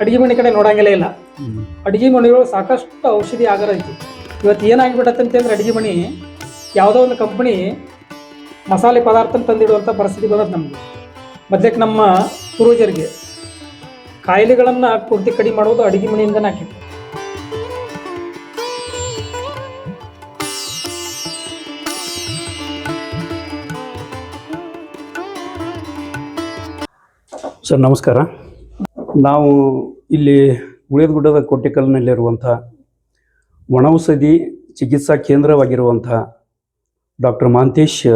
ಅಡಿಗೆ ಮನೆ ಕಡೆ ನೋಡಂಗಿಲ್ಲ ಇಲ್ಲ. ಅಡಿಗೆ ಮನೆಗಳು ಸಾಕಷ್ಟು ಔಷಧಿ ಆಗಾರ ಐತಿ. ಇವತ್ತು ಏನಾಗ್ಬಿಟ್ಟತ್ತೆ ಅಂತಂದ್ರೆ ಅಡಿಗೆ ಮನೆ ಯಾವುದೋ ಒಂದು ಕಂಪ್ನಿ ಮಸಾಲೆ ಪದಾರ್ಥ ತಂದಿಡುವಂಥ ಪರಿಸ್ಥಿತಿ ಬಂದದ್ದು ನಮಗೆ. ಮೊದಲಕ್ಕೆ ನಮ್ಮ ಪೂರ್ವಜರಿಗೆ ಕಾಯಿಲೆಗಳನ್ನು ಪೂರ್ತಿ ಕಡಿಮೆ ಮಾಡೋದು ಅಡಿಗೆ ಮನೆಯಿಂದನೇ ಹಾಕಿತ್ತು ಸರ್ ನಮಸ್ಕಾರ. ನಾವು ಇಲ್ಲಿ ಗುಳೇದಗುಡ್ಡದ ಕೋಟೆಕಲ್ನಲ್ಲಿರುವಂಥ ಒಣೌಷಧಿ ಚಿಕಿತ್ಸಾ ಕೇಂದ್ರವಾಗಿರುವಂಥ ಡಾಕ್ಟರ್ ಮಾಂತೇಶ್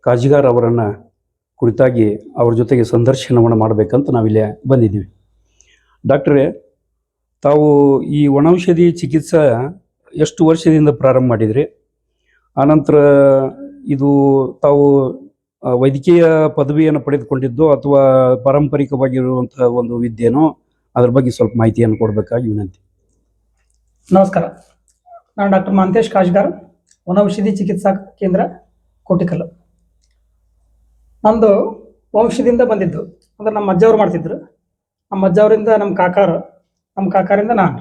ಕಾಜಿಗಾರ್ ಅವರನ್ನು ಕುರಿತಾಗಿ ಅವ್ರ ಜೊತೆಗೆ ಸಂದರ್ಶನವನ್ನು ಮಾಡಬೇಕಂತ ನಾವಿಲ್ಲಿ ಬಂದಿದ್ದೀವಿ. ಡಾಕ್ಟ್ರೇ, ತಾವು ಈ ಒಣೌಷಧಿ ಚಿಕಿತ್ಸಾ ಎಷ್ಟು ವರ್ಷದಿಂದ ಪ್ರಾರಂಭ ಮಾಡಿದ್ರಿ? ಆನಂತರ ಇದು ತಾವು ವೈದ್ಯಕೀಯ ಪದವಿಯನ್ನು ಪಡೆದುಕೊಂಡಿದ್ದು ಅಥವಾ ಪಾರಂಪರಿಕವಾಗಿರುವಂತಹ ಒಂದು ವಿದ್ಯೆನೋ ಅದ್ರ ಬಗ್ಗೆ ಸ್ವಲ್ಪ ಮಾಹಿತಿಯನ್ನು ಕೊಡಬೇಕಾಗಿ ವಿನಂತಿ. ನಮಸ್ಕಾರ. ನಾನು ಡಾಕ್ಟರ್ ಮಹಂತೇಶ್ ಕಾಶ್ಗಾರ್ ವನೌಷಧಿ ಚಿಕಿತ್ಸಾ ಕೇಂದ್ರ ಕೋಟಿಕಲ್ಲು. ನಮ್ಮದು ವಂಶದಿಂದ ಬಂದಿದ್ದು ಅಂದ್ರೆ ನಮ್ಮ ಅಜ್ಜವ್ರು ಮಾಡ್ತಿದ್ರು. ನಮ್ಮ ಅಜ್ಜವರಿಂದ ನಮ್ಮ ಕಾಕಾರ ನಮ್ಮ ಕಾಕಾರಿಂದ ನಾನು.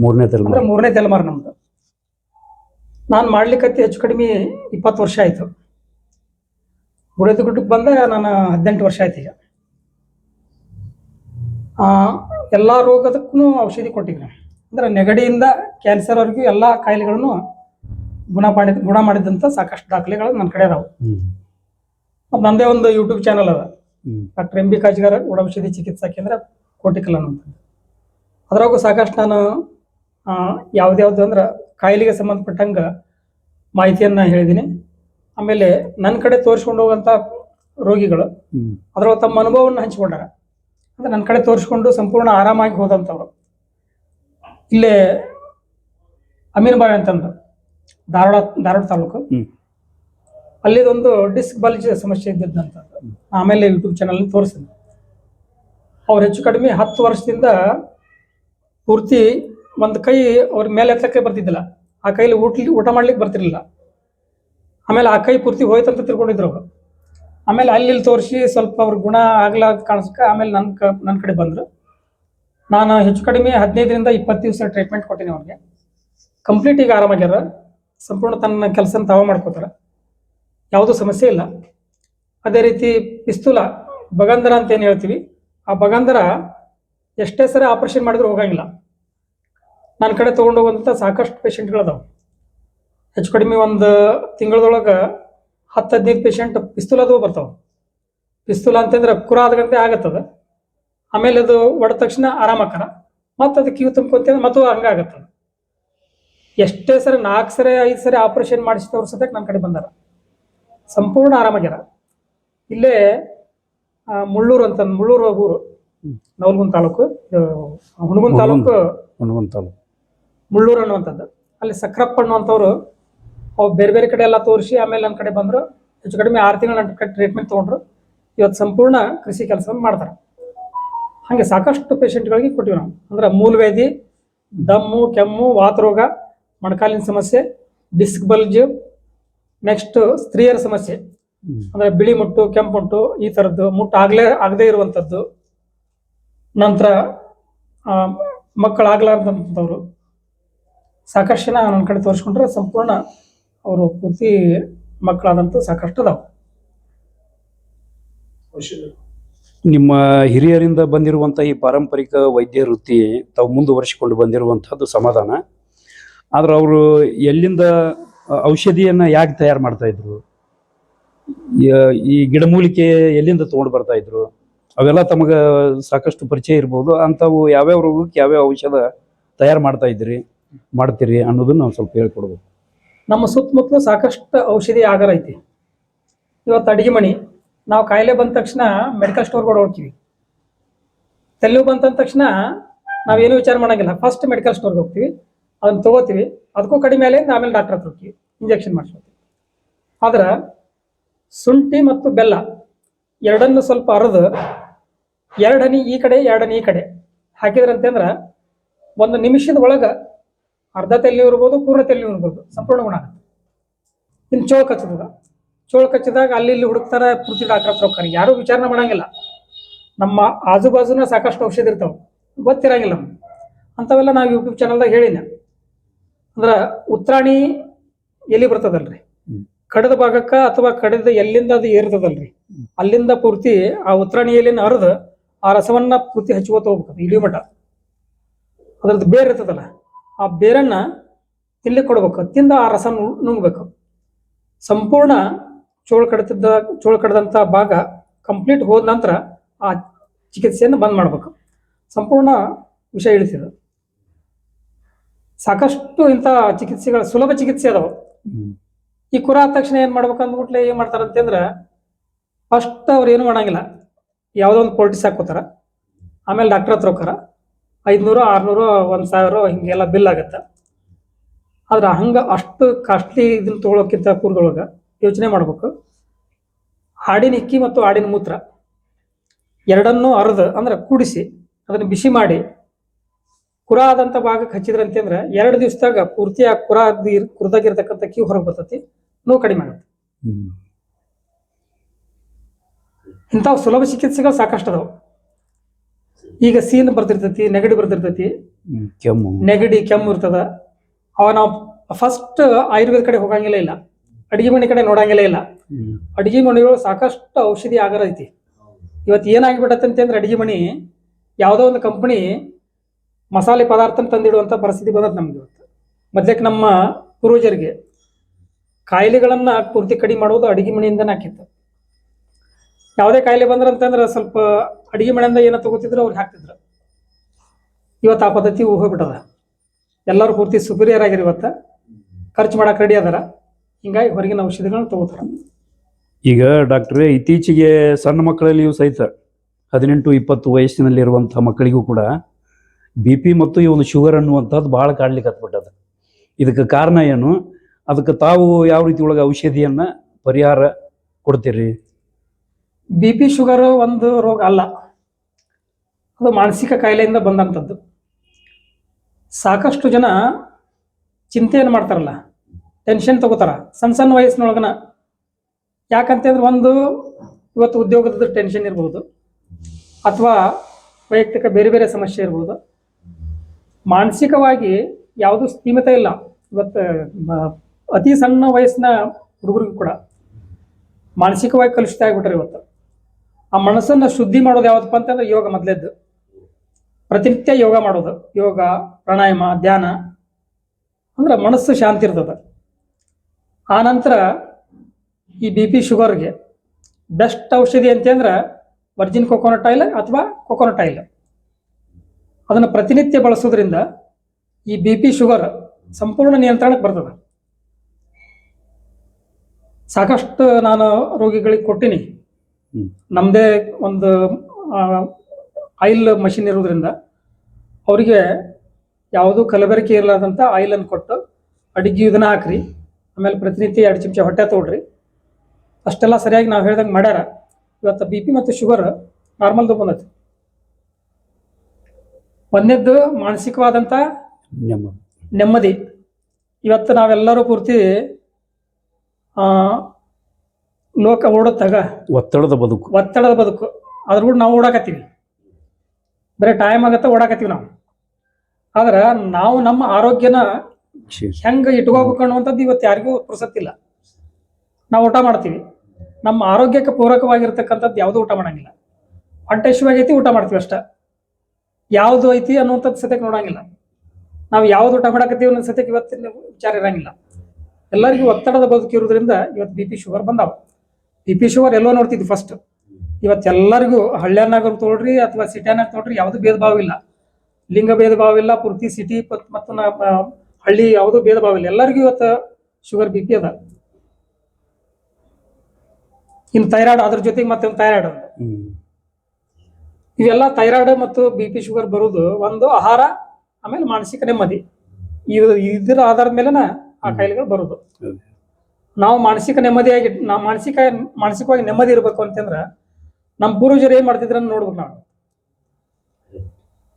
ಮೂರನೇ ತಲೆಮಾರು. ಮೂರನೇ ತಲೆಮಾರು ನಮ್ದು. ನಾನು ಮಾಡ್ಲಿಕ್ಕತ್ತಿ ಹೆಚ್ಚು ಕಡಿಮೆ ಇಪ್ಪತ್ತು ವರ್ಷ ಆಯಿತು. ಗುಡದ ಗುಡ್ಡಕ್ಕೆ ಬಂದ ನಾನು ಹದಿನೆಂಟು ವರ್ಷ ಆಯ್ತು ಈಗ. ಎಲ್ಲ ರೋಗದಕ್ಕೂ ಔಷಧಿ ಕೊಟ್ಟಿದ್ದೆ ಅಂದರೆ ಅಂದ್ರೆ ನೆಗಡಿಯಿಂದ ಕ್ಯಾನ್ಸರ್ವರೆಗೂ ಎಲ್ಲ ಕಾಯಿಲೆಗಳನ್ನು ಗುಣ ಮಾಡಿದ ಗುಣ ಮಾಡಿದಂಥ ಸಾಕಷ್ಟು ದಾಖಲೆಗಳು ನನ್ನ ಕಡೆ ಅದಾವೆ ಮತ್ತು ನಂದೇ ಒಂದು ಯೂಟ್ಯೂಬ್ ಚಾನಲ್ ಅದ. ಡಾಕ್ಟರ್ ಎಂ ಬಿ ಕಾಜ್ಗಾರ ಔಷಧಿ ಚಿಕಿತ್ಸಾ ಕೇಂದ್ರ ಕೋಟಿಕಲ್ ಅಂತ. ಅದ್ರಾಗೂ ಸಾಕಷ್ಟು ನಾನು ಆ, ಯಾವ್ದ್ಯಾವ್ದು ಅಂದ್ರೆ ಕಾಯಿಲೆಗೆ ಸಂಬಂಧಪಟ್ಟಂಗೆ ಮಾಹಿತಿಯನ್ನು ಹೇಳಿದ್ದೀನಿ ಆಮೇಲೆ ನನ್ನ ಕಡೆ ತೋರಿಸ್ಕೊಂಡು ಹೋಗುವಂಥ ರೋಗಿಗಳು ಅದರ ತಮ್ಮ ಅನುಭವವನ್ನು ಹಂಚಿಕೊಂಡಾರ. ಅಂದ್ರೆ ನನ್ನ ಕಡೆ ತೋರಿಸ್ಕೊಂಡು ಸಂಪೂರ್ಣ ಆರಾಮಾಗಿ ಹೋದಂಥವ್ರು ಇಲ್ಲೇ ಬಾಯ್ ಅಂತಂದು ಧಾರವಾಡ ಧಾರವಾಡ ತಾಲೂಕು. ಅಲ್ಲಿದೊಂದು ಡಿಸ್ಕ್ ಬಲ್ಜ್ ಸಮಸ್ಯೆ ಇದ್ದಿದ್ದಂಥದ್ದು ಆಮೇಲೆ ಯೂಟ್ಯೂಬ್ ಚಾನಲ್ ತೋರಿಸಿದೆ ಅವ್ರು ಹೆಚ್ಚು ಕಡಿಮೆ ಹತ್ತು ವರ್ಷದಿಂದ ಪೂರ್ತಿ ಒಂದು ಕೈ ಅವ್ರ ಮೇಲೆ ಎತ್ತಕ್ಕೆ ಬರ್ತಿದ್ದಿಲ್ಲ. ಆ ಕೈಲಿ ಊಟ ಊಟ ಮಾಡ್ಲಿಕ್ಕೆ ಬರ್ತಿರ್ಲಿಲ್ಲ. ಆಮೇಲೆ ಆ ಕೈ ಪೂರ್ತಿ ಹೋಯ್ತಂತ ತಿಳ್ಕೊಂಡಿದ್ರು ಅವರು. ಆಮೇಲೆ ಅಲ್ಲಿ ತೋರಿಸಿ ಸ್ವಲ್ಪ ಅವ್ರ ಗುಣ ಆಗ್ಲ ಕಾಣಿಸ್ಕ ಆಮೇಲೆ ನನ್ನ ಕ ನನ್ನ ಕಡೆ ಬಂದರು. ನಾನು ಹೆಚ್ಚು ಕಡಿಮೆ ಹದಿನೈದರಿಂದ ಇಪ್ಪತ್ತು ದಿವಸ ಟ್ರೀಟ್ಮೆಂಟ್ ಕೊಟ್ಟಿನಿ ಅವ್ರಿಗೆ ಕಂಪ್ಲೀಟ್ ಈಗ ಆರಾಮಾಗ್ಯಾರ ಸಂಪೂರ್ಣ ತನ್ನ ಕೆಲಸ ತಾವ ಮಾಡ್ಕೋತಾರೆ. ಯಾವುದೂ ಸಮಸ್ಯೆ ಇಲ್ಲ. ಅದೇ ರೀತಿ ಪಿಸ್ತೂಲ, ಬಗಂದರ ಅಂತ ಏನು ಹೇಳ್ತೀವಿ, ಆ ಬಗಂದರ ಎಷ್ಟೇ ಸರಿ ಆಪರೇಷನ್ ಮಾಡಿದ್ರು ಹೋಗಂಗಿಲ್ಲ. ನನ್ನ ಕಡೆ ತೊಗೊಂಡೋಗುವಂಥ ಸಾಕಷ್ಟು ಪೇಷಂಟ್ಗಳದಾವೆ ಹೆಚ್ಚು ಕಡಿಮೆ ಒಂದು ತಿಂಗಳದೊಳಗೆ ಹತ್ತು ಹದಿನೈದು ಪೇಷಂಟ್ ಪಿಸ್ತೂಲ್ ಅದು ಬರ್ತಾವೆ. ಪಿಸ್ತೂಲ ಅಂತಂದ್ರೆ ಕುರ ಆದ ಗಂಟೆ ಆಗತ್ತದ. ಆಮೇಲೆ ಅದು ಒಡ ತಕ್ಷಣ ಆರಾಮಾಕಾರ ಮತ್ತು ಅದು ಕಿವು ತುಂಬ್ಕೊಂತ ಮತ್ತು ಹಂಗಾಗತ್ತದ ಎಷ್ಟೇ ಸರಿ ನಾಲ್ಕು ಸರಿ ಐದು ಸರಿ ಆಪರೇಷನ್ ಮಾಡಿಸಿದವ್ರು ಸದ್ಯಕ್ಕೆ ನನ್ನ ಕಡೆ ಬಂದಾರ. ಸಂಪೂರ್ಣ ಆರಾಮಾಗ್ಯಾರ ಇಲ್ಲೇ ಮುಳ್ಳೂರು ಅಂತ ಮುಳ್ಳೂರು ಊರು. ನವಲ್ಗುಂದ್ ತಾಲೂಕು ಹುಣಗುಂದ್ ತಾಲೂಕು. ಹುಣಗುಂದ್ ತಾಲೂಕು. ಮುಳ್ಳೂರು ಅನ್ನುವಂಥದ್ದು. ಅಲ್ಲಿ ಸಕ್ರಪ್ಪ ಅನ್ನುವಂಥವ್ರು ಅವ್ರು ಬೇರೆ ಬೇರೆ ಕಡೆ ಎಲ್ಲ ತೋರಿಸಿ ಆಮೇಲೆ ನನ್ನ ಕಡೆ ಬಂದರು ಹೆಚ್ಚು ಕಡಿಮೆ ಆರು ತಿಂಗಳು ನನ್ನ ಕಡೆ ಟ್ರೀಟ್ಮೆಂಟ್ ತೊಗೊಂಡ್ರು. ಇವತ್ತು ಸಂಪೂರ್ಣ ಕೃಷಿ ಕೆಲಸವನ್ನು ಮಾಡ್ತಾರೆ. ಹಾಗೆ ಸಾಕಷ್ಟು ಪೇಷಂಟ್ಗಳಿಗೆ ಕೊಟ್ಟಿವಿ ನಾವು. ಅಂದ್ರೆ ಮೂಲವೇದಿ ದಮ್ಮು ಕೆಮ್ಮು ವಾತರೋಗ ಮೊಣಕಾಲಿನ ಸಮಸ್ಯೆ ಡಿಸ್ಕ್ ಬಲ್ಜ್ ನೆಕ್ಸ್ಟ್ ಸ್ತ್ರೀಯರ ಸಮಸ್ಯೆ. ಅಂದರೆ ಅಂದ್ರೆ ಬಿಳಿ ಮುಟ್ಟು ಕೆಂಪು ಮುಟ್ಟು ಈ ಥರದ್ದು ಮುಟ್ಟು ಆಗಲೇ ಆಗದೇ ಇರುವಂಥದ್ದು ನಂತರ ಮಕ್ಕಳಾಗ್ಲಾರ್ದಂಥವ್ರು ಸಾಕಷ್ಟು ಜನ ನನ್ನ ಕಡೆ ತೋರಿಸ್ಕೊಂಡ್ರೆ ಸಂಪೂರ್ಣ ಅವರು ಪೂರ್ತಿ ಮಕ್ಕಳಾದಂಥ ಸಾಕಷ್ಟು ಅದಾವ. ನಿಮ್ಮ ಹಿರಿಯರಿಂದ ಬಂದಿರುವಂಥ ಈ ಪಾರಂಪರಿಕ ವೈದ್ಯ ವೃತ್ತಿ ತಾವು ಮುಂದುವರಿಸಿಕೊಂಡು ಬಂದಿರುವಂಥದ್ದು ಸಮಾಧಾನ. ಆದ್ರೆ ಅವರು ಎಲ್ಲಿಂದ, ಔಷಧಿಯನ್ನು ಯಾಕೆ ತಯಾರು ಮಾಡ್ತಾ ಇದ್ರು? ಈ ಗಿಡಮೂಲಿಕೆ ಎಲ್ಲಿಂದ ತಗೊಂಡು ಬರ್ತಾ ಇದ್ರು? ಅವೆಲ್ಲ ತಮಗೆ ಸಾಕಷ್ಟು ಪರಿಚಯ ಇರ್ಬೋದು. ಅಂಥವು ಯಾವ್ಯಾವ ರೋಗಕ್ಕೆ ಯಾವ್ಯಾವ ಔಷಧ ತಯಾರು ಮಾಡ್ತಾ ಇದ್ರಿ ಮಾಡ್ತೀರಿ ಅನ್ನೋದನ್ನ ನಾವು ಸ್ವಲ್ಪ ಹೇಳ್ಕೊಡ್ಬೇಕು. ನಮ್ಮ ಸುತ್ತಮುತ್ತಲು ಸಾಕಷ್ಟು ಔಷಧಿ ಆಗರ ಐತಿ. ಇವತ್ತು ಅಡಿಗೆ ಮಣಿ, ನಾವು ಕಾಯಿಲೆ ಬಂದ ತಕ್ಷಣ ಮೆಡಿಕಲ್ ಸ್ಟೋರ್ ಸ್ಟೋರ್ಗಳು ಹೋಗ್ತೀವಿ. ತೆಲ್ಲು ಬಂತ ತಕ್ಷಣ ನಾವೇನು ವಿಚಾರ ಮಾಡೋಂಗಿಲ್ಲ. ಫಸ್ಟ್ ಮೆಡಿಕಲ್ ಸ್ಟೋರ್ಗೆ ಹೋಗ್ತೀವಿ, ಅದನ್ನ ತೊಗೋತೀವಿ. ಅದಕ್ಕೂ ಕಡಿಮೆ ಮೇಲೆ ಆಮೇಲೆ ಡಾಕ್ಟರ್ ಹತ್ರ ಹೋಗ್ತೀವಿ ಇಂಜೆಕ್ಷನ್ ಮಾಡಿಸ್ಕೊತೀವಿ. ಆದ್ರೆ ಶುಂಠಿ ಮತ್ತು ಬೆಲ್ಲ ಎರಡನ್ನು ಸ್ವಲ್ಪ ಅರೆದು, ಎರಡನಿ ಈ ಕಡೆ, ಎರಡನಿ ಈ ಕಡೆ ಹಾಕಿದ್ರಂತಂದ್ರೆ ಒಂದು ನಿಮಿಷದ ಒಳಗೆ ಅರ್ಧ ತೆಲ್ಲಿ ಇರ್ಬೋದು ಪೂರ್ಣ ತೆಲ್ಲಿ ಇರ್ಬೋದು ಸಂಪೂರ್ಣ ಗುಣ ಆಗುತ್ತೆ. ಇನ್ನು ಚೋಳ ಕಚ್ಚದ ಚೋಳ ಕಚ್ಚಿದಾಗ ಅಲ್ಲಿ ಇಲ್ಲಿ ಹುಡುಕ್ತಾರೆ ಪೂರ್ತಿ ಡಾಕ್ಟರ್ ಹತ್ರ ಹೋಗ್ತಾರೆ. ಯಾರೂ ವಿಚಾರಣೆ ಮಾಡಂಗಿಲ್ಲ. ನಮ್ಮ ಆಜು ಬಾಜುನ ಸಾಕಷ್ಟು ಔಷಧಿ ಇರ್ತಾವೆ. ಗೊತ್ತಿರಂಗಿಲ್ಲ ನಮ್ಗೆ. ಅಂಥವೆಲ್ಲ ನಾವು ಯೂಟ್ಯೂಬ್ ಚಾನಲ್ದಾಗ ಹೇಳಿನ ಅಂದ್ರೆ ಉತ್ರಾಣಿ ಎಲ್ಲಿ ಬರ್ತದಲ್ರಿ. ಕಡದ ಭಾಗಕ್ಕ ಅಥವಾ ಕಡದ ಎಲ್ಲಿಂದ ಅದು ಏರ್ತದಲ್ರಿ. ಅಲ್ಲಿಂದ ಪೂರ್ತಿ ಆ ಉತ್ರಾಣಿ ಎಲೆನ ಹರಿದು ಆ ರಸವನ್ನ ಪೂರ್ತಿ ಹಚ್ಕೋತ ಹೋಗ್ಬೇಕು ಇಳಿ ಮಠ. ಅದ್ರದ್ದು ಬೇರ್ ಇರ್ತದಲ್ಲ. ಆ ಬೇರನ್ನ ತಿನ್ಲಿಕ್ಕೆ ಕೊಡ್ಬೇಕು ತಿಂದ ಆ ರಸ ನುಂಗ್ಬೇಕು. ಸಂಪೂರ್ಣ ಚೋಳ ಕಡತದ ಚೋಳ ಕಡದಂತ ಭಾಗ ಕಂಪ್ಲೀಟ್ ಹೋದ ನಂತರ ಆ ಚಿಕಿತ್ಸೆಯನ್ನು ಬಂದ್ ಮಾಡ್ಬೇಕು. ಸಂಪೂರ್ಣ ವಿಷಯ ಇಳಿಸಿದ ಸಾಕಷ್ಟು ಇಂಥ ಚಿಕಿತ್ಸೆಗಳ ಸುಲಭ ಚಿಕಿತ್ಸೆ ಅದಾವ. ಈ ಕುರ ಆದ ತಕ್ಷಣ ಏನ್ ಮಾಡ್ಬೇಕು ಅಂದ್ಬಿಟ್ಲೆ ಏನ್ ಮಾಡ್ತಾರ ಅಂತಂದ್ರೆ ಫಸ್ಟ್ ಅವ್ರು ಏನು ಮಾಡಂಗಿಲ್ಲ. ಯಾವುದೋ ಒಂದು ಪೋಲ್ಟಿಸ್ ಹಾಕೋತಾರ ಆಮೇಲೆ ಡಾಕ್ಟರ್ ಹತ್ರ ಹೋಗ್ತಾರ. ಐದ್ನೂರು ಆರ್ನೂರು ಒಂದು ಸಾವಿರ ಹಿಂಗೆಲ್ಲ ಬಿಲ್ ಆಗುತ್ತೆ. ಆದ್ರೆ ಹಂಗೆ ಅಷ್ಟು ಕಾಸ್ಟ್ಲಿ ಇದನ್ನ ತಗೊಳಕ್ಕಿಂತ ಕೂರ್ದೊಳಗ ಯೋಚನೆ ಮಾಡ್ಬೇಕು. ಆಡಿನ ಇಕ್ಕಿ ಮತ್ತು ಆಡಿನ ಮೂತ್ರ ಎರಡನ್ನೂ ಅರ್ದು ಅಂದ್ರೆ ಕೂಡಿಸಿ ಅದನ್ನ ಬಿಸಿ ಮಾಡಿ ಕುರ ಆದಂತ ಭಾಗಕ್ಕೆ ಹಚ್ಚಿದ್ರ ಅಂತಂದ್ರೆ ಎರಡು ದಿವಸದಾಗ ಪೂರ್ತಿ ಆ ಕುರ ಕುರದಾಗಿರ್ತಕ್ಕಂಥ ಕ್ಯೂ ಹೊರಗೆ ಬರ್ತತಿ ನೋವು ಕಡಿಮೆ ಆಗುತ್ತೆ. ಇಂಥವು ಸುಲಭ ಚಿಕಿತ್ಸೆಗಳು ಸಾಕಷ್ಟು ಅದಾವ. ಈಗ ಸೀನ್ ಬರ್ತಿರ್ತೈತಿ ನೆಗಡಿ ಬರ್ತಿರ್ತೈತಿ. ಕೆಮ್ಮು. ನೆಗಡಿ ಕೆಮ್ಮು ಇರ್ತದ. ಅವ ನಾವು ಫಸ್ಟ್ ಆಯುರ್ವೇದ ಕಡೆ ಹೋಗಂಗಿಲ್ಲ ಇಲ್ಲ. ಅಡಿಗೆ ಮನೆ ಕಡೆ ನೋಡಂಗಿಲ್ಲ ಇಲ್ಲ. ಅಡಿಗೆ ಮನೆಗಳು ಸಾಕಷ್ಟು ಔಷಧಿ ಆಗರ ಐತಿ. ಇವತ್ತು ಏನಾಗಿಬಿಡತ್ತಂತೆ ಅಂತಂದ್ರೆ ಅಡಿಗೆ ಮನೆ ಯಾವುದೋ ಒಂದು ಕಂಪನಿ ಮಸಾಲೆ ಪದಾರ್ಥ ತಂದಿಡುವಂತ ಪರಿಸ್ಥಿತಿ ಬಂದದ ನಮ್ಗೆ ಇವತ್ತು. ಮೊದ್ಲಕ್ಕೆ ನಮ್ಮ ಪೂರ್ವಜರಿಗೆ ಕಾಯಿಲೆಗಳನ್ನ ಪೂರ್ತಿ ಕಡಿಮೆ ಮಾಡೋದು ಅಡಿಗೆ ಮನೆಯಿಂದನೇ ಹಾಕಿತ್ತು ಯಾವುದೇ ಕಾಯಿಲೆ ಬಂದ್ರ ಅಂತಂದ್ರೆ ಸ್ವಲ್ಪ ಅಡಿಗೆ ಮನೆಯಿಂದ ಏನೋ ತಗೋತಿದ್ರು ಅವ್ರಿಗೆ ಹಾಕ್ತಿದ್ರು. ಇವತ್ತು ಆ ಪದ್ಧತಿ ಹೋಗ್ಬಿಟ್ಟದ ಎಲ್ಲರೂ ಪೂರ್ತಿ ಸುಪೀರಿಯರ್ ಆಗಿರಿ ಇವತ್ತ. ಖರ್ಚು ಮಾಡಕ್ ರೆಡಿ ಅದಾರ. ಹಿಂಗಾಗಿ ಹೊರಗಿನ ಔಷಧಿಗಳನ್ನ ತಗೋತಾರ. ಈಗ ಡಾಕ್ಟ್ರೇ, ಇತ್ತೀಚೆಗೆ ಸಣ್ಣ ಮಕ್ಕಳಲ್ಲಿಯೂ ಸಹಿತ, ಹದಿನೆಂಟು, ಇಪ್ಪತ್ತು ವಯಸ್ಸಿನಲ್ಲಿರುವಂಥ ಮಕ್ಕಳಿಗೂ ಕೂಡ ಬಿ ಪಿ ಮತ್ತು ಈ ಒಂದು ಶುಗರ್ ಅನ್ನುವಂಥದ್ದು ಭಾಳ ಕಾಡ್ಲಿಕ್ಕೆ ಹತ್ಬಿಟ್ಟದ. ಇದಕ್ಕೆ ಕಾರಣ ಏನು? ಅದಕ್ಕೆ ತಾವು ಯಾವ ರೀತಿ ಒಳಗೆ ಔಷಧಿಯನ್ನ ಪರಿಹಾರ ಕೊಡ್ತೀರಿ? ಬಿ ಪಿ ಶುಗರ್ ಒಂದು ರೋಗ ಅಲ್ಲ. ಅದು ಮಾನಸಿಕ ಕಾಯಿಲೆಯಿಂದ ಬಂದಂಥದ್ದು ಸಾಕಷ್ಟು ಜನ ಚಿಂತೆಯನ್ನು ಮಾಡ್ತಾರಲ್ಲ. ಟೆನ್ಷನ್ ತಗೋತಾರ. ಸಣ್ಣ ಸಣ್ಣ ವಯಸ್ಸಿನೊಳಗನ. ಯಾಕಂತಂದ್ರೆ ಒಂದು, ಇವತ್ತು ಉದ್ಯೋಗದ ಟೆನ್ಷನ್ ಇರ್ಬೋದು. ಅಥವಾ ವೈಯಕ್ತಿಕ ಬೇರೆ ಬೇರೆ ಸಮಸ್ಯೆ ಇರ್ಬೋದು. ಮಾನಸಿಕವಾಗಿ ಯಾವುದು ಸ್ಥೀಮಿತ ಇಲ್ಲ. ಇವತ್ತು ಅತಿ ಸಣ್ಣ ವಯಸ್ಸಿನ ಹುಡುಗರಿಗೂ ಕೂಡ. ಮಾನಸಿಕವಾಗಿ ಕಲುಷಿತ ಆಗ್ಬಿಟ್ರೆ ಇವತ್ತು. ಆ ಮನಸ್ಸನ್ನ ಶುದ್ಧಿ ಮಾಡೋದು ಯಾವ್ದಪ್ಪ ಅಂತಂದ್ರೆ ಯೋಗ ಮೊದಲೇದ್ದು. ಪ್ರತಿನಿತ್ಯ ಯೋಗ ಮಾಡೋದು. ಯೋಗ, ಪ್ರಾಣಾಯಾಮ, ಧ್ಯಾನ. ಅಂದ್ರೆ ಮನಸ್ಸು ಶಾಂತಿ ಇರ್ತದೆ. ಆ ನಂತರ ಈ ಬಿ ಪಿ ಶುಗರ್ಗೆ ಬೆಸ್ಟ್ ಔಷಧಿ ಅಂತಂದ್ರೆ ವರ್ಜಿನ್ ಕೊಕೊನಟ್ ಆಯಿಲ್ ಅಥವಾ ಕೊಕೊನಟ್ ಆಯಿಲ್ ಅದನ್ನು ಪ್ರತಿನಿತ್ಯ ಬಳಸೋದ್ರಿಂದ ಈ ಬಿ ಪಿ ಶುಗರ್ ಸಂಪೂರ್ಣ ನಿಯಂತ್ರಣಕ್ಕೆ ಬರ್ತದೆ. ಸಾಕಷ್ಟು ನಾನು ರೋಗಿಗಳಿಗೆ ಕೊಟ್ಟಿನಿ. ನಮ್ಮದೇ ಒಂದು ಆಯಿಲ್ ಮಷಿನ್ ಇರೋದ್ರಿಂದ ಅವರಿಗೆ ಯಾವುದೂ ಕಲಬೆರಕೆ ಇರಲಾರ್ದಂಥ ಆಯಿಲನ್ನು ಕೊಟ್ಟು ಅಡಿಗೆ ಇದನ್ನ ಹಾಕ್ರಿ. ಆಮೇಲೆ ಪ್ರತಿನಿತ್ಯ ಎರಡು ಚಮಚ ಹೊಟ್ಟೆ ತೊಗೊಳ್ರಿ ಅಷ್ಟೆಲ್ಲ ಸರಿಯಾಗಿ ನಾವು ಹೇಳ್ದಂಗೆ ಮಾಡ್ಯಾರ. ಇವತ್ತು ಬಿ ಪಿ ಮತ್ತು ಶುಗರ್ ನಾರ್ಮಲ್ದು ಬಂದೈತಿ. ಒಂದನೇದ್ದು ಮಾನಸಿಕವಾದಂಥ ನೆಮ್ಮದಿ. ನೆಮ್ಮದಿ. ಇವತ್ತು ನಾವೆಲ್ಲರೂ ಪೂರ್ತಿ ಲೋಕ ಓಡತ್ತಾಗ? ಒತ್ತಡದ ಬದುಕು. ಒತ್ತಡದ ಬದುಕು. ಅದ್ರ ಕೂಡ ನಾವು ಓಡಾಕತ್ತೀವಿ. ಬರೀ ಟೈಮ್ ಆಗತ್ತೆ ಓಡಾಕತ್ತೀವಿ ನಾವು. ಆದ್ರೆ ನಾವು ನಮ್ಮ ಆರೋಗ್ಯನ ಹೆಂಗೆ ಇಟ್ಕೋಬೇಕು ಅನ್ನುವಂಥದ್ದು ಇವತ್ತು ಯಾರಿಗೂ ಪುರ್ಸತ್ತಿಲ್ಲ. ನಾವು ಊಟ ಮಾಡ್ತೀವಿ. ನಮ್ಮ ಆರೋಗ್ಯಕ್ಕೆ ಪೂರಕವಾಗಿರ್ತಕ್ಕಂಥದ್ದು ಯಾವುದೂ ಊಟ ಮಾಡಂಗಿಲ್ಲ. ಹೊಟ್ಟೆ ಐತಿ ಊಟ ಮಾಡ್ತೀವಿ ಅಷ್ಟ. ಯಾವುದು ಐತಿ ಅನ್ನುವಂಥದ್ದು ಸತ್ಯಕ್ಕೆ ನೋಡಂಗಿಲ್ಲ. ನಾವು ಯಾವ್ದು ಊಟ ಮಾಡಕತ್ತೀವಿ ಅನ್ನೋ ಸತ್ಯಕ್ಕೆ ಇವತ್ತಿನ ವಿಚಾರ ಇರಂಗಿಲ್ಲ. ಎಲ್ಲರಿಗೂ ಒತ್ತಡದ ಬದುಕಿರೋದ್ರಿಂದ ಇವತ್ತು ಬಿ ಪಿ ಶುಗರ್ ಬಂದಾವ. ಬಿ ಪಿ ಶುಗರ್ ಎಲ್ಲೋ ನೋಡ್ತಿದ್ವಿ ಫಸ್ಟ್ ಇವತ್ತೆಲ್ಲರಿಗೂ ಹಳ್ಳ್ಯಾನಾಗ ತೋಡ್ರಿ ಅಥವಾ ಸಿಟಿಯಾನಾಗ ತೋಡ್ರಿ ಯಾವುದು ಭೇದ ಭಾವ ಇಲ್ಲ. ಲಿಂಗ ಭೇದ ಭಾವ ಇಲ್ಲ ಪೂರ್ತಿ ಸಿಟಿ ಮತ್ತು ಹಳ್ಳಿ ಯಾವುದೂ ಭೇದ ಭಾವ ಇಲ್ಲ. ಎಲ್ಲರಿಗೂ ಇವತ್ತು ಶುಗರ್ ಬಿ ಪಿ ಅದ. ಇನ್ನು ಥೈರಾಯ್ಡ್ ಅದ್ರ ಜೊತೆಗೆ ಮತ್ತೆ ಥೈರಾಯ್ಡ್ ಅಂತ. ಇವೆಲ್ಲ ಥೈರಾಯ್ಡ್ ಮತ್ತು ಬಿ ಪಿ ಶುಗರ್ ಬರೋದು ಒಂದು ಆಹಾರ ಆಮೇಲೆ ಮಾನಸಿಕ ನೆಮ್ಮದಿ. ಇದು ಇದರ ಆಧಾರದ ಮೇಲೆನ ಆ ಕಾಯಿಲೆಗಳು ಬರುದು. ನಾವು ಮಾನಸಿಕ ನೆಮ್ಮದಿಯಾಗಿ, ನಾವು ಮಾನಸಿಕ, ಮಾನಸಿಕವಾಗಿ ನೆಮ್ಮದಿ ಇರಬೇಕು ಅಂತಂದ್ರೆ ನಮ್ಮ ಪೂರ್ವಜರು ಏನ್ ಮಾಡ್ತಿದ್ರ ನೋಡ್ಬೇಕು ನಾವು.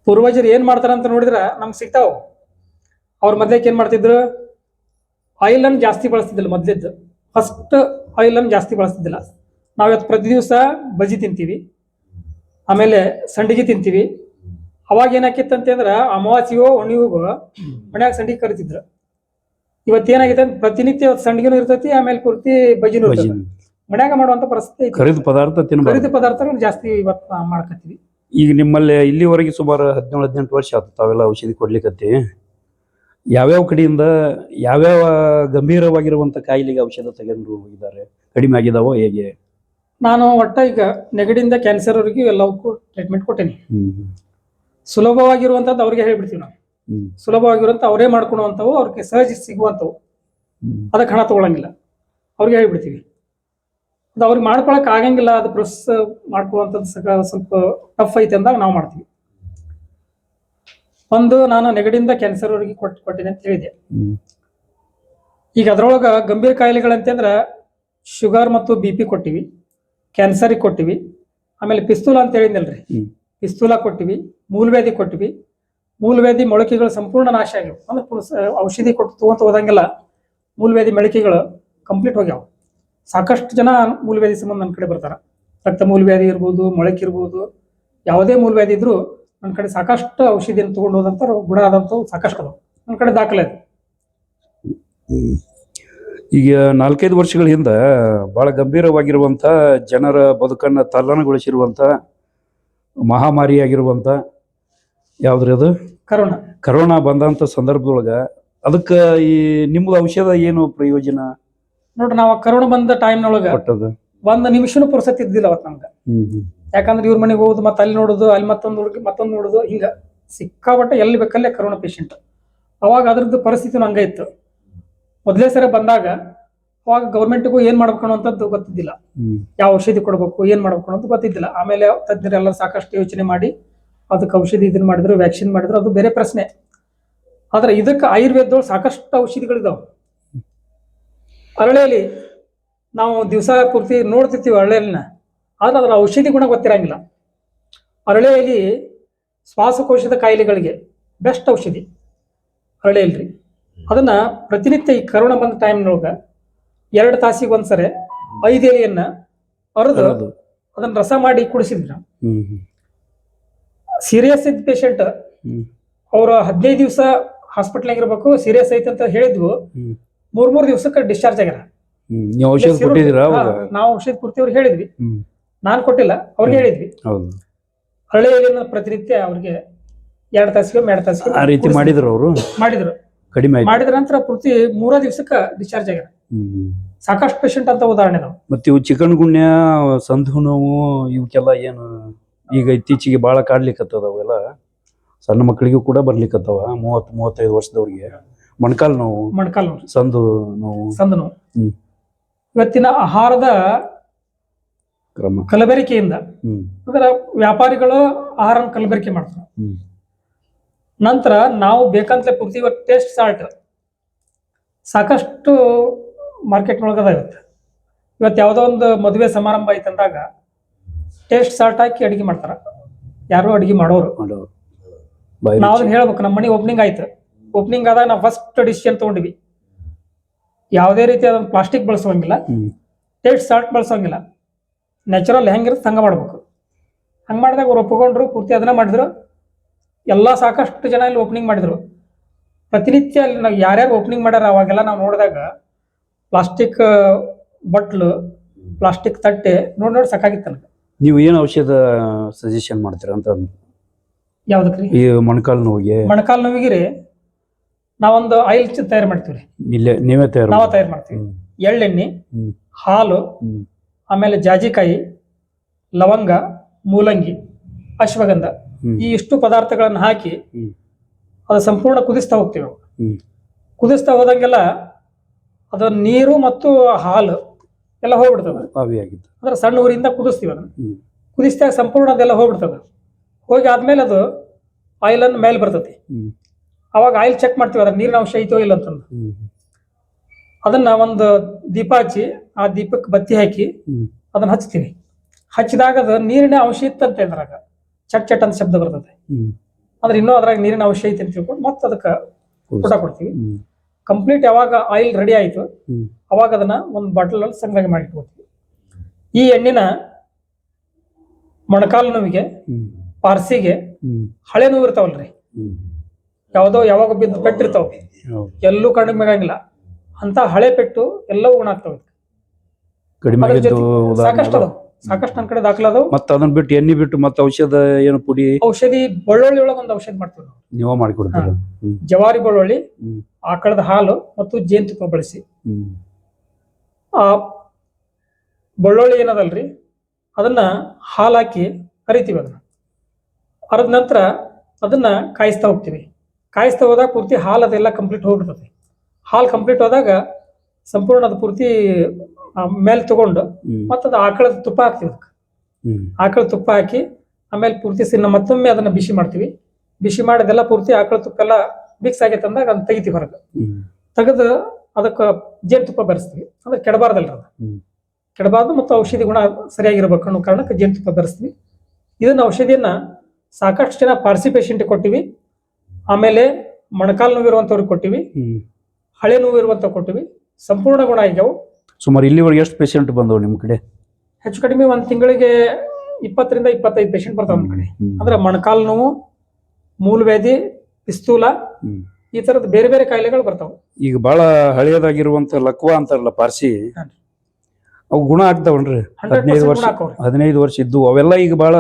ಪೂರ್ವಜರು ಏನ್ ಮಾಡ್ತಾರ ಅಂತ ನೋಡಿದ್ರ ನಮ್ಗೆ ಸಿಗ್ತಾವ. ಅವ್ರ ಮೊದ್ಲೇಕ್ ಏನ್ ಮಾಡ್ತಿದ್ರು? ಆಯಿಲ್ ಅನ್ನು ಜಾಸ್ತಿ ಬಳಸ್ತಿದ್ದಿಲ್ಲ ಮೊದ್ಲಿದ್ದು. ಫಸ್ಟ್ ಆಯಿಲ್ ಅನ್ನು ಜಾಸ್ತಿ ಬಳಸ್ತಿದ್ದಿಲ್ಲ. ನಾವು ಇವತ್ತು ಪ್ರತಿ ದಿವಸ ಬಜಿ ತಿಂತೀವಿ. ಆಮೇಲೆ ಸಂಡಿಗೆ ತಿಂತೀವಿ. ಅವಾಗ ಏನಾಕಿತ್ತಂತಂದ್ರ ಅಮಾವಾಸಿಗೋ ಮನೆಯಾಗ ಮನ್ಯಾಗ ಸಂಡಿಗೆ ಕರಿತಿದ್ರು. ಇವತ್ತೇನಾಗೈತೆ ಏನಾಗಿದೆ ಪ್ರತಿನಿತ್ಯ ಇವತ್ತು ಸಂಡಿಗೆನೂ ಇರ್ತೈತಿ ಆಮೇಲೆ ಪೂರ್ತಿ ಬಜಿನೂ ಇರ್ತೈತಿ. ಮನ್ಯಾಗ ಮಾಡುವಂತ ಪರಿಸ್ಥಿತಿ ಖರೀದ ಕರಿದ ಪದಾರ್ಥ ತಿನ್ನಬಾರ್ದು ಖರೀದಿ ಪದಾರ್ಥಗಳು ಜಾಸ್ತಿ ಇವತ್ತು ಮಾಡ್ಕತ್ತೀವಿ. ಈಗ ನಿಮ್ಮಲ್ಲಿ ಇಲ್ಲಿವರೆಗೆ ಸುಮಾರು ಹದಿನೇಳು ಹದಿನೆಂಟು ವರ್ಷ ಆಯ್ತು ತಾವೆಲ್ಲ ಔಷಧಿ ಕೊಡ್ಲಿಕ್ಕತ್ತಿ ಯಾವ್ಯಾವ ಕಡೆಯಿಂದ ಯಾವ್ಯಾವ ಗಂಭೀರವಾಗಿರುವಂತ ಕಾಯಿಲೆಗೆ ಔಷಧ ತಗೊಂಡು ಹೋಗಿದ್ದಾರೆ ಕಡಿಮೆ ಆಗಿದಾವೋ ಹೇಗೆ? ನಾನು ಒಟ್ಟ ಈಗ ನೆಗಡಿಯಿಂದ ಕ್ಯಾನ್ಸರ್ ಅವ್ರಿಗೆ ಎಲ್ಲವಕ್ಕೂ ಟ್ರೀಟ್ಮೆಂಟ್ ಕೊಟ್ಟೇನಿ. ಹ್ಮ್. ಸುಲಭವಾಗಿರುವಂತದ್ದು ಅವ್ರಿಗೆ ಹೇಳ್ಬಿಡ್ತೀವಿ ನಾವು. ಹ್ಮ್. ಸುಲಭವಾಗಿರುವಂತ ಅವರೇ ಮಾಡ್ಕೊಳುವಂಥವು ಅವ್ರಿಗೆ ಸಹಜ ಸಿಗುವಂಥವು. ಅದಕ್ಕೆ ಹಣ ತಗೊಳಂಗಿಲ್ಲ. ಅವ್ರಿಗೆ ಹೇಳ್ಬಿಡ್ತೀವಿ. ಅದು ಅವ್ರಿಗೆ ಮಾಡ್ಕೊಳಕ್ ಆಗಂಗಿಲ್ಲ ಅದು ಪ್ರೊಸೆಸ್ ಮಾಡ್ಕೊಳ್ಳುವಂಥದ್ದು ಸ್ವಲ್ಪ ಟಫ್ ಐತೆ ಅಂದಾಗ ನಾವು ಮಾಡ್ತೀವಿ. ಒಂದು ನಾನು ನೆಗಡಿಯಿಂದ ಕ್ಯಾನ್ಸರ್ ಅವ್ರಿಗೆ ಕೊಟ್ಟು ಕೊಟ್ಟಿದೆ ಅಂತ ಹೇಳಿದೆ ಈಗ ಅದ್ರೊಳಗ ಗಂಭೀರ ಕಾಯಿಲೆಗಳಂತಂದ್ರ ಶುಗರ್ ಮತ್ತು ಬಿ ಪಿ ಕೊಟ್ಟಿವಿ ಕ್ಯಾನ್ಸರಿಗೆ ಕೊಟ್ಟಿವಿ ಆಮೇಲೆ ಪಿಸ್ತೂಲ ಅಂತ ಹೇಳಿದ್ನಲ್ರಿ. ಪಿಸ್ತೂಲ ಕೊಟ್ಟಿವಿ ಮೂಲವ್ಯಾಧಿ ಕೊಟ್ಟಿವಿ ಮೂಲವ್ಯಾಧಿ ಮೊಳಕೆಗಳು ಸಂಪೂರ್ಣ ನಾಶ ಆಗ್ಯಾವ ಅಂದ್ರೆ ಔಷಧಿ ಕೊಟ್ಟು ತಗೊಂತ ಹೋದಂಗೆಲ್ಲ ಮೂಲವ್ಯಾಧಿ ಮೊಳಕೆಗಳು ಕಂಪ್ಲೀಟ್ ಹೋಗ್ಯಾವ. ಸಾಕಷ್ಟು ಜನ ಮೂಲವ್ಯಾಧಿ ಸಂಬಂಧ ನನ್ನ ಕಡೆ ಬರ್ತಾರ. ರಕ್ತ ಮೂಲವ್ಯಾಧಿ ಇರ್ಬೋದು, ಮೊಳಕೆ ಇರ್ಬೋದು, ಯಾವುದೇ ಮೂಲವ್ಯಾಧಿ ಇದ್ರೂ ನನ್ನ ಕಡೆ ಸಾಕಷ್ಟು ಔಷಧಿಯನ್ನು ತಗೊಂಡು ಹೋದಂಥವ್ರು, ಗುಣ ಆದಂಥವು ಸಾಕಷ್ಟು ಅದು ನನ್ನ ಕಡೆ ದಾಖಲೆ ಇದೆ ಈಗ ನಾಲ್ಕೈದು ವರ್ಷಗಳ ಹಿಂದೆ ಬಹಳ ಗಂಭೀರವಾಗಿರುವಂತ ಜನರ ಬದುಕನ್ನ ತಲ್ಲಣಗೊಳಿಸಿರುವಂತ ಮಹಾಮಾರಿಯಾಗಿರುವಂತ ಯಾವ್ದ್ರಿ ಅದು? ಕರೋನಾ. ಕರೋನಾ ಬಂದಂತ ಸಂದರ್ಭದೊಳಗ ಅದಕ್ಕ ಈ ನಿಮ್ದು ಔಷಧ ಏನು ಪ್ರಯೋಜನ? ನೋಡ್ರಿ ನಾವು ಕರೋನಾ ಬಂದ ಟೈಮ್ನೊಳಗ ಕೊಟ್ಟದ ಒಂದ್ ನಿಮಿಷನೂ ಪುರ್ಸತ್ ಇದ್ದಿಲ್ಲ ಅವತ್ ನಮ್ಗ. ಯಾಕಂದ್ರೆ ಇವ್ರ ಮನೆಗೆ ಹೋಗುದು ಮತ್ತೆ ಅಲ್ಲಿ ನೋಡುದು ಅಲ್ಲಿ ಮತ್ತೊಂದು ಹುಡುಗಿ ಮತ್ತೊಂದು ನೋಡುದು ಹಿಂಗ. ಸಿಕ್ಕಾಪಟ್ಟೆ ಎಲ್ಲಿ ಬೇಕಲ್ಲೇ ಕರೋನಾ ಪೇಷಂಟ್ ಅವಾಗ ಅದ್ರದ್ದು ಪರಿಸ್ಥಿತಿ ಹಂಗೆ ಇತ್ತು. ಮೊದಲೇ ಸರಿ ಬಂದಾಗ ಅವಾಗ ಗೌರ್ಮೆಂಟ್ಗೂ ಏನ್ ಮಾಡ್ಬೇಕು ಅನ್ನೋಂಥದ್ದು ಗೊತ್ತಿದ್ದಿಲ್ಲ. ಯಾವ ಔಷಧಿ ಕೊಡ್ಬೇಕು ಏನ್ ಮಾಡ್ಬೇಕು ಅನ್ನೋದು ಗೊತ್ತಿದ್ದಿಲ್ಲ. ಆಮೇಲೆ ತಜ್ಞರೆಲ್ಲ ಸಾಕಷ್ಟು ಯೋಚನೆ ಮಾಡಿ ಅದಕ್ಕೆ ಔಷಧಿ ಇದನ್ನ ಮಾಡಿದ್ರು ವ್ಯಾಕ್ಸಿನ್ ಮಾಡಿದ್ರು ಅದು ಬೇರೆ ಪ್ರಶ್ನೆ. ಆದ್ರೆ ಇದಕ್ಕೆ ಆಯುರ್ವೇದದೊಳಗೆ ಸಾಕಷ್ಟು ಔಷಧಿಗಳಿದಾವೆ. ಅರಳೆಯಲ್ಲಿ ನಾವು ದಿವಸ ಪೂರ್ತಿ ನೋಡ್ತಿರ್ತೀವಿ ಅರಳೆಯಲ್ಲಿನ ಆದ್ರೆ ಅದರ ಔಷಧಿ ಗುಣ ಗೊತ್ತಿರಂಗಿಲ್ಲ. ಅರಳೆಯಲ್ಲಿ ಶ್ವಾಸಕೋಶದ ಕಾಯಿಲೆಗಳಿಗೆ ಬೆಸ್ಟ್ ಔಷಧಿ ಹರಳೆಯಲ್ರಿ ಅದನ್ನ ಪ್ರತಿನಿತ್ಯ ಈ ಕರೋನಾ ಬಂದ ಟೈಮ್ನೊಳಗೆ ಎರಡು ತಾಸಿಗೆ ಒಂದ್ಸರಿ ಐದು ಎಲೆಯನ್ನು ಅರೆದು. ಅದನ್ನ ರಸ ಮಾಡಿ ಕುಡಿಸಿದ್ರ. ನಾವು ಸೀರಿಯಸ್ ಇದ್ದ ಪೇಷಂಟ್ ಅವರು ಹದಿನೈದು ದಿವಸ ಹಾಸ್ಪಿಟಲ್ ಇರಬೇಕು ಸೀರಿಯಸ್ ಐತೆ ಅಂತ ಹೇಳಿದ್ವು. ಮೂರ್ ಮೂರ್ ದಿವಸಕ್ಕೆ ಡಿಸ್ಚಾರ್ಜ್ ಆಗ್ಯಾರ. ನೀವು ಔಷಧ ಕೊಟ್ಟಿದ್ದೀರಾ ನಾವು ಔಷಧ ಕೊಡ್ತೀವ್ರು ಹೇಳಿದ್ವಿ. ನಾನು ಕೊಟ್ಟಿಲ್ಲ ಅವ್ರಿಗೆ ಹೇಳಿದ್ವಿ. ಹಳ್ಳಿಯಲ್ಲಿ ಪ್ರತಿನಿತ್ಯ ಅವ್ರಿಗೆ ಎರಡು ತಾಸಿಗೆ ಎರಡು ತಾಸಿಗೆ ಆ ರೀತಿ ಮಾಡಿದ್ರು ಅವರು? ಮಾಡಿದ್ರು. ಕಡಿಮೆ ಮಾಡಿದ್ರ ನಂತರ ಪೂರ್ತಿ ಮೂರ ದಿವಸಕ್ಕೆ ಡಿಸ್ಚಾರ್ಜ್ ಆಗ್ಯಾರ. ಸಾಕಷ್ಟು ಪೇಷಂಟ್ ಅಂತ ಉದಾಹರಣೆ ನಾವು. ಮತ್ತೆ ಇವು ಚಿಕನ್ ಗುಣ್ಯ ಸಂಧು ನೋವು ಇವಕ್ಕೆಲ್ಲ ಏನು ಈಗ ಇತ್ತೀಚೆಗೆ ಬಹಳ ಕಾಡ್ಲಿಕ್ಕತ್ತದ ಅವೆಲ್ಲ. ಸಣ್ಣ ಮಕ್ಕಳಿಗೂ ಕೂಡ ಬರ್ಲಿಕ್ಕತ್ತವ ಮೂವತ್ ಮೂವತ್ತೈದು ವರ್ಷದವ್ರಿಗೆ. ಮೊಣಕಾಲು ನೋವು. ಮೊಣಕಾಲು ನೋವು. ಸಂದು ನೋವು. ಸಂದ ನೋವು. ಹ್ಮ್. ಇವತ್ತಿನ ಆಹಾರದ ಕ್ರಮ. ಕಲಬೆರಿಕೆಯಿಂದ ಹ್ಮ್. ಅಂದ್ರೆ ವ್ಯಾಪಾರಿಗಳು ಆಹಾರನ ಕಲಬೆರಕೆ ಮಾಡ್ತಾರೆ. ಹ್ಮ್. ನಂತರ ನಾವು ಬೇಕಂತಲೇ ಪೂರ್ತಿ ಇವತ್ತು ಟೇಸ್ಟ್ ಸಾಲ್ಟ್ ಸಾಕಷ್ಟು ಮಾರ್ಕೆಟ್ ಅದ ಇವತ್ತು ಇವತ್ತು ಯಾವುದೋ ಒಂದು ಮದುವೆ ಸಮಾರಂಭ ಐತಂದಾಗ ಟೇಸ್ಟ್ ಸಾಲ್ಟ್ ಹಾಕಿ ಅಡಿಗೆ ಮಾಡ್ತಾರ. ಯಾರು ಅಡಿಗೆ ಮಾಡೋರು. ಮಾಡೋರು. ನಾವು. ಅದನ್ನ ಹೇಳ್ಬೇಕು ನಮ್ಮ ಮನೆ ಓಪನಿಂಗ್ ಆಯ್ತು. ಓಪನಿಂಗ್ ಆದಾಗ ನಾವು ಫಸ್ಟ್ ಡಿಸಿಷನ್ ತಗೊಂಡ್ವಿ. ಯಾವುದೇ ಅದನ್ನ ಪ್ಲಾಸ್ಟಿಕ್ ಬಳಸೋಂಗಿಲ್ಲ. ಹ್ಮ್. ಟೇಸ್ಟ್ ಸಾಲ್ಟ್ ಬಳಸೋಂಗಿಲ್ಲ. ನ್ಯಾಚುರಲ್ ಹೆಂಗಿರುತ್ತೆ ಹಂಗೆ ಮಾಡ್ಬೇಕು. ಹಂಗೆ ಮಾಡಿದಾಗ ಅವ್ರು ಒಪ್ಪಿಕೊಂಡ್ರು ಪೂರ್ತಿ ಅದನ್ನ ಮಾಡಿದ್ರು. ಎಲ್ಲ ಸಾಕಷ್ಟು ಜನ ಇಲ್ಲಿ ಓಪನಿಂಗ್ ಮಾಡಿದ್ರು. ಪ್ರತಿನಿತ್ಯ ಅಲ್ಲಿ ನಾವು ಯಾರ್ಯಾರು ಓಪನಿಂಗ್ ಮಾಡ್ಯಾರ ಅವಾಗೆಲ್ಲ ನಾವು ನೋಡಿದಾಗ ಪ್ಲಾಸ್ಟಿಕ್ ಬಟ್ಲು ಪ್ಲಾಸ್ಟಿಕ್ ತಟ್ಟೆ ನೋಡಿ ನೋಡಿ ಸಾಕಾಗಿತ್ತು ನನಗೆ. ನೀವು ಏನು ಔಷಧ ಸಜೆಷನ್ ಮಾಡ್ತೀರಾ ಅಂತ ಯಾವ್ದಕ್ರಿ? ಈ ಮೊಣಕಾಲ್ ನೋವಿಗೆ. ಮೊಣಕಾಲು ನೋವಿಗೆ ರೀ ನಾವೊಂದು ಆಯಿಲ್ ತಯಾರು ಮಾಡ್ತೀವಿ ರೀ. ಇಲ್ಲೇ ನೀವೇ ತಯಾರು ನಾವ ತಯಾರು ಮಾಡ್ತೀವಿ. ಎಳ್ಳೆಣ್ಣೆ ಹ್ಮ್. ಹಾಲು ಹ್ಮ್. ಆಮೇಲೆ ಜಾಜಿಕಾಯಿ ಲವಂಗ ಮೂಲಂಗಿ ಅಶ್ವಗಂಧ ಹ್ಮ್. ಈ ಇಷ್ಟು ಪದಾರ್ಥಗಳನ್ನು ಹಾಕಿ ಹ್ಮ್. ಅದು ಸಂಪೂರ್ಣ ಕುದಿಸ್ತಾ ಹೋಗ್ತೀವಿ ನಾವು ಹ್ಮ್. ಕುದಿಸ್ತಾ ಹೋದಂಗೆಲ್ಲ ಅದು ನೀರು ಮತ್ತು ಹಾಲು ಎಲ್ಲ ಹೋಗ್ಬಿಡ್ತದೆ. ಅಂದ್ರೆ ಸಣ್ಣ ಊರಿಂದ ಕುದಿಸ್ತೀವಿ ಅದನ್ನ. ಹ್ಮ್. ಕುದಿಸಿದಾಗ ಸಂಪೂರ್ಣ ಅದೆಲ್ಲ ಹೋಗ್ಬಿಡ್ತದೆ. ಹೋಗಿ ಆದ್ಮೇಲೆ ಅದು ಆಯಿಲ್ ಅನ್ನು ಮೇಲೆ ಬರ್ತೈತಿ. ಹ್ಮ್. ಅವಾಗ ಆಯಿಲ್ ಚೆಕ್ ಮಾಡ್ತೀವಿ ಅದ್ರ ನೀರಿನ ಅಂಶ ಐತೋ ಇಲ್ಲ ಅಂತಂದು. ಹ್ಮ್. ಅದನ್ನ ಒಂದು ದೀಪ ಹಚ್ಚಿ ಆ ದೀಪಕ್ಕೆ ಬತ್ತಿ ಹಾಕಿ ಹ್ಮ್. ಅದನ್ನ ಹಚ್ತೀವಿ ಹಚ್ಚಿದಾಗ ಅದು ನೀರಿನ ಅಂಶ ಇತ್ತಂತೆ ಅದ್ರಾಗ ಚಟ್ ಚಟ್ ಅಂತ ಶಬ್ದ ಬರ್ತದೆ ಹ್ಮ್. ಅಂದ್ರೆ ಇನ್ನೂ ಅದ್ರಾಗ ನೀರಿನ ಅಂಶ ಐತಿ ಅಂತ ತಿಳ್ಕೊಂಡು ಮತ್ತೆ ಅದಕ್ಕೆ ಊಟ ಕೊಡ್ತೀವಿ. ಹ್ಮ್. ಕಂಪ್ಲೀಟ್ ಯಾವಾಗ ಆಯಿಲ್ ರೆಡಿ ಆಯ್ತು ಹ್ಮ್. ಅವಾಗ ಅದನ್ನ ಒಂದು ಬಾಟಲಲ್ಲಿ ಸಂಗ್ರಹ ಮಾಡಿ ಇಟ್ಕೊತೀವಿ. ಈ ಎಣ್ಣಿನ ಮೊಣಕಾಲು ನೋವಿಗೆ ಪಾರ್ಸಿಗೆ ಹಳೆ ನೋವು ಇರ್ತಾವಲ್ರಿ. ಯಾವುದೋ ಯಾವಾಗ ಬಿದ್ದು ಪೆಟ್ಟಿರ್ತಾವ ಎಲ್ಲೂ ಕಡಿಮೆ ಆಗಂಗಿಲ್ಲ. ಅಂತ ಹಳೆ ಪೆಟ್ಟು ಎಲ್ಲವೂ ಗುಣ ಆಗ್ತಾವ ಕಡಿಮೆ ಸಾಕಷ್ಟು ಅದಾವ. ಸಾಕಷ್ಟು ನನ್ನ ಕಡೆ ದಾಖಲಾದವು ಮತ್ತೆ ಅದನ್ನ ಬಿಟ್ಟು ಎಣ್ಣೆ ಬಿಟ್ಟು ಮತ್ತೆ ಔಷಧ ಏನು ಪುಡಿ? ಔಷಧಿ ಬೆಳ್ಳುಳ್ಳಿ ಒಳಗೆ ಒಂದು ಔಷಧ ಮಾಡ್ತೀವಿ ನಾವು. ನೀವು ಮಾಡಿಕೊಡ್ತೀವಿ ಜವಾರಿ ಬೆಳ್ಳುಳ್ಳಿ ಆಕಳದ ಹಾಲು ಮತ್ತು ಜೇನುತುಪ್ಪ ಬಳಸಿ. ಆ ಬೆಳ್ಳುಳ್ಳಿ ಏನದಲ್ರಿ? ಅದನ್ನ ಹಾಲು ಹಾಕಿ ಕರಿತೀವಿ ಅದನ್ನ. ಅರದ ನಂತರ ಅದನ್ನ ಕಾಯಿಸ್ತಾ ಹೋಗ್ತೀವಿ. ಕಾಯಿಸ್ತಾ ಹೋದಾಗ ಪೂರ್ತಿ ಹಾಲು ಅದೆಲ್ಲ ಕಂಪ್ಲೀಟ್ ಹೋಗ್ಬಿಡ್ತದೆ. ಹಾಲು ಕಂಪ್ಲೀಟ್ ಹೋದಾಗ ಸಂಪೂರ್ಣ ಅದು ಪೂರ್ತಿ ಮೇಲೆ ತಗೊಂಡು ಅದು ಆಕಳದ ತುಪ್ಪ ಹಾಕ್ತೀವಿ ಅದಕ್ಕೆ. ಆಕಳ ತುಪ್ಪ ಹಾಕಿ ಆಮೇಲೆ ಪೂರ್ತಿ ಸಿನ್ನ ಮತ್ತೊಮ್ಮೆ ಅದನ್ನ ಬಿಸಿ ಮಾಡ್ತೀವಿ. ಬಿಸಿ ಮಾಡಿದೆಲ್ಲ ಪೂರ್ತಿ ಆಕಳ ತುಪ್ಪ ಎಲ್ಲ ಮಿಕ್ಸ್ ಆಗೈತೆ ಅಂದಾಗ ಅದನ್ನ ತೆಗಿತೀವಿ ಹೊರಗೆ. ತೆಗೆದು ಅದಕ್ಕೆ ಜೇನುತುಪ್ಪ ಬೆರೆಸ್ತೀವಿ. ಅಂದ್ರೆ ಕೆಡಬಾರ್ದಲ್ರಿ ಅದು. ಕೆಡಬಾರ್ದು ಮತ್ತು ಔಷಧಿ ಗುಣ ಸರಿಯಾಗಿರ್ಬೇಕು ಅನ್ನೋ ಕಾರಣಕ್ಕೆ ಜೇನುತುಪ್ಪ ಬೆರೆಸ್ತೀವಿ. ಇದನ್ನ ಔಷಧಿಯನ್ನ ಸಾಕಷ್ಟು ಜನ ಪಾರ್ಸಿ ಪೇಷಂಟ್ ಕೊಟ್ಟಿವಿ. ಆಮೇಲೆ ಮೊಣಕಾಲು ನೋವಿರುವಂಥವ್ರಿಗೆ ಕೊಟ್ಟಿವಿ. ಹಳೆ ನೋವಿರುವಂಥ ಕೊಟ್ಟಿವಿ. ಸಂಪೂರ್ಣ ಗುಣ ಆಗ್ಯಾವು. ಸುಮಾರು ಇಲ್ಲಿವರೆಗೆ ಎಷ್ಟು ಪೇಷಂಟ್ ಬಂದವು ನಿಮ್ಮ ಕಡೆ? ಹೆಚ್ಚು ಕಡಿಮೆ ಒಂದು ತಿಂಗಳಿಗೆ ಇಪ್ಪತ್ತರಿಂದ ಇಪ್ಪತ್ತೈದು ಪೇಷಂಟ್ ಬರ್ತಾವೆ ನಮ್ಮ ಕಡೆ. ಅಂದ್ರೆ ಮೊಣಕಾಲು ನೋವು ಮೂಲವ್ಯಾಧಿ ಪಿಸ್ತೂಲ. ಈ ತರದ ಬೇರೆ ಬೇರೆ ಕಾಯಿಲೆಗಳು ಬರ್ತಾವ. ಈಗ ಬಹಳ ಹಳೆಯದಾಗಿರುವಂತ ಲಕ್ವಾ ಅಂತಾರಲ್ಲ ಪಾರ್ಸಿ. ಅವು ಗುಣ ಆಗ್ತಾವನ್ರಿ. ಹದಿನೈದು ವರ್ಷ ಹದಿನೈದು ವರ್ಷ ಇದ್ದು ಅವೆಲ್ಲ ಈಗ ಬಹಳ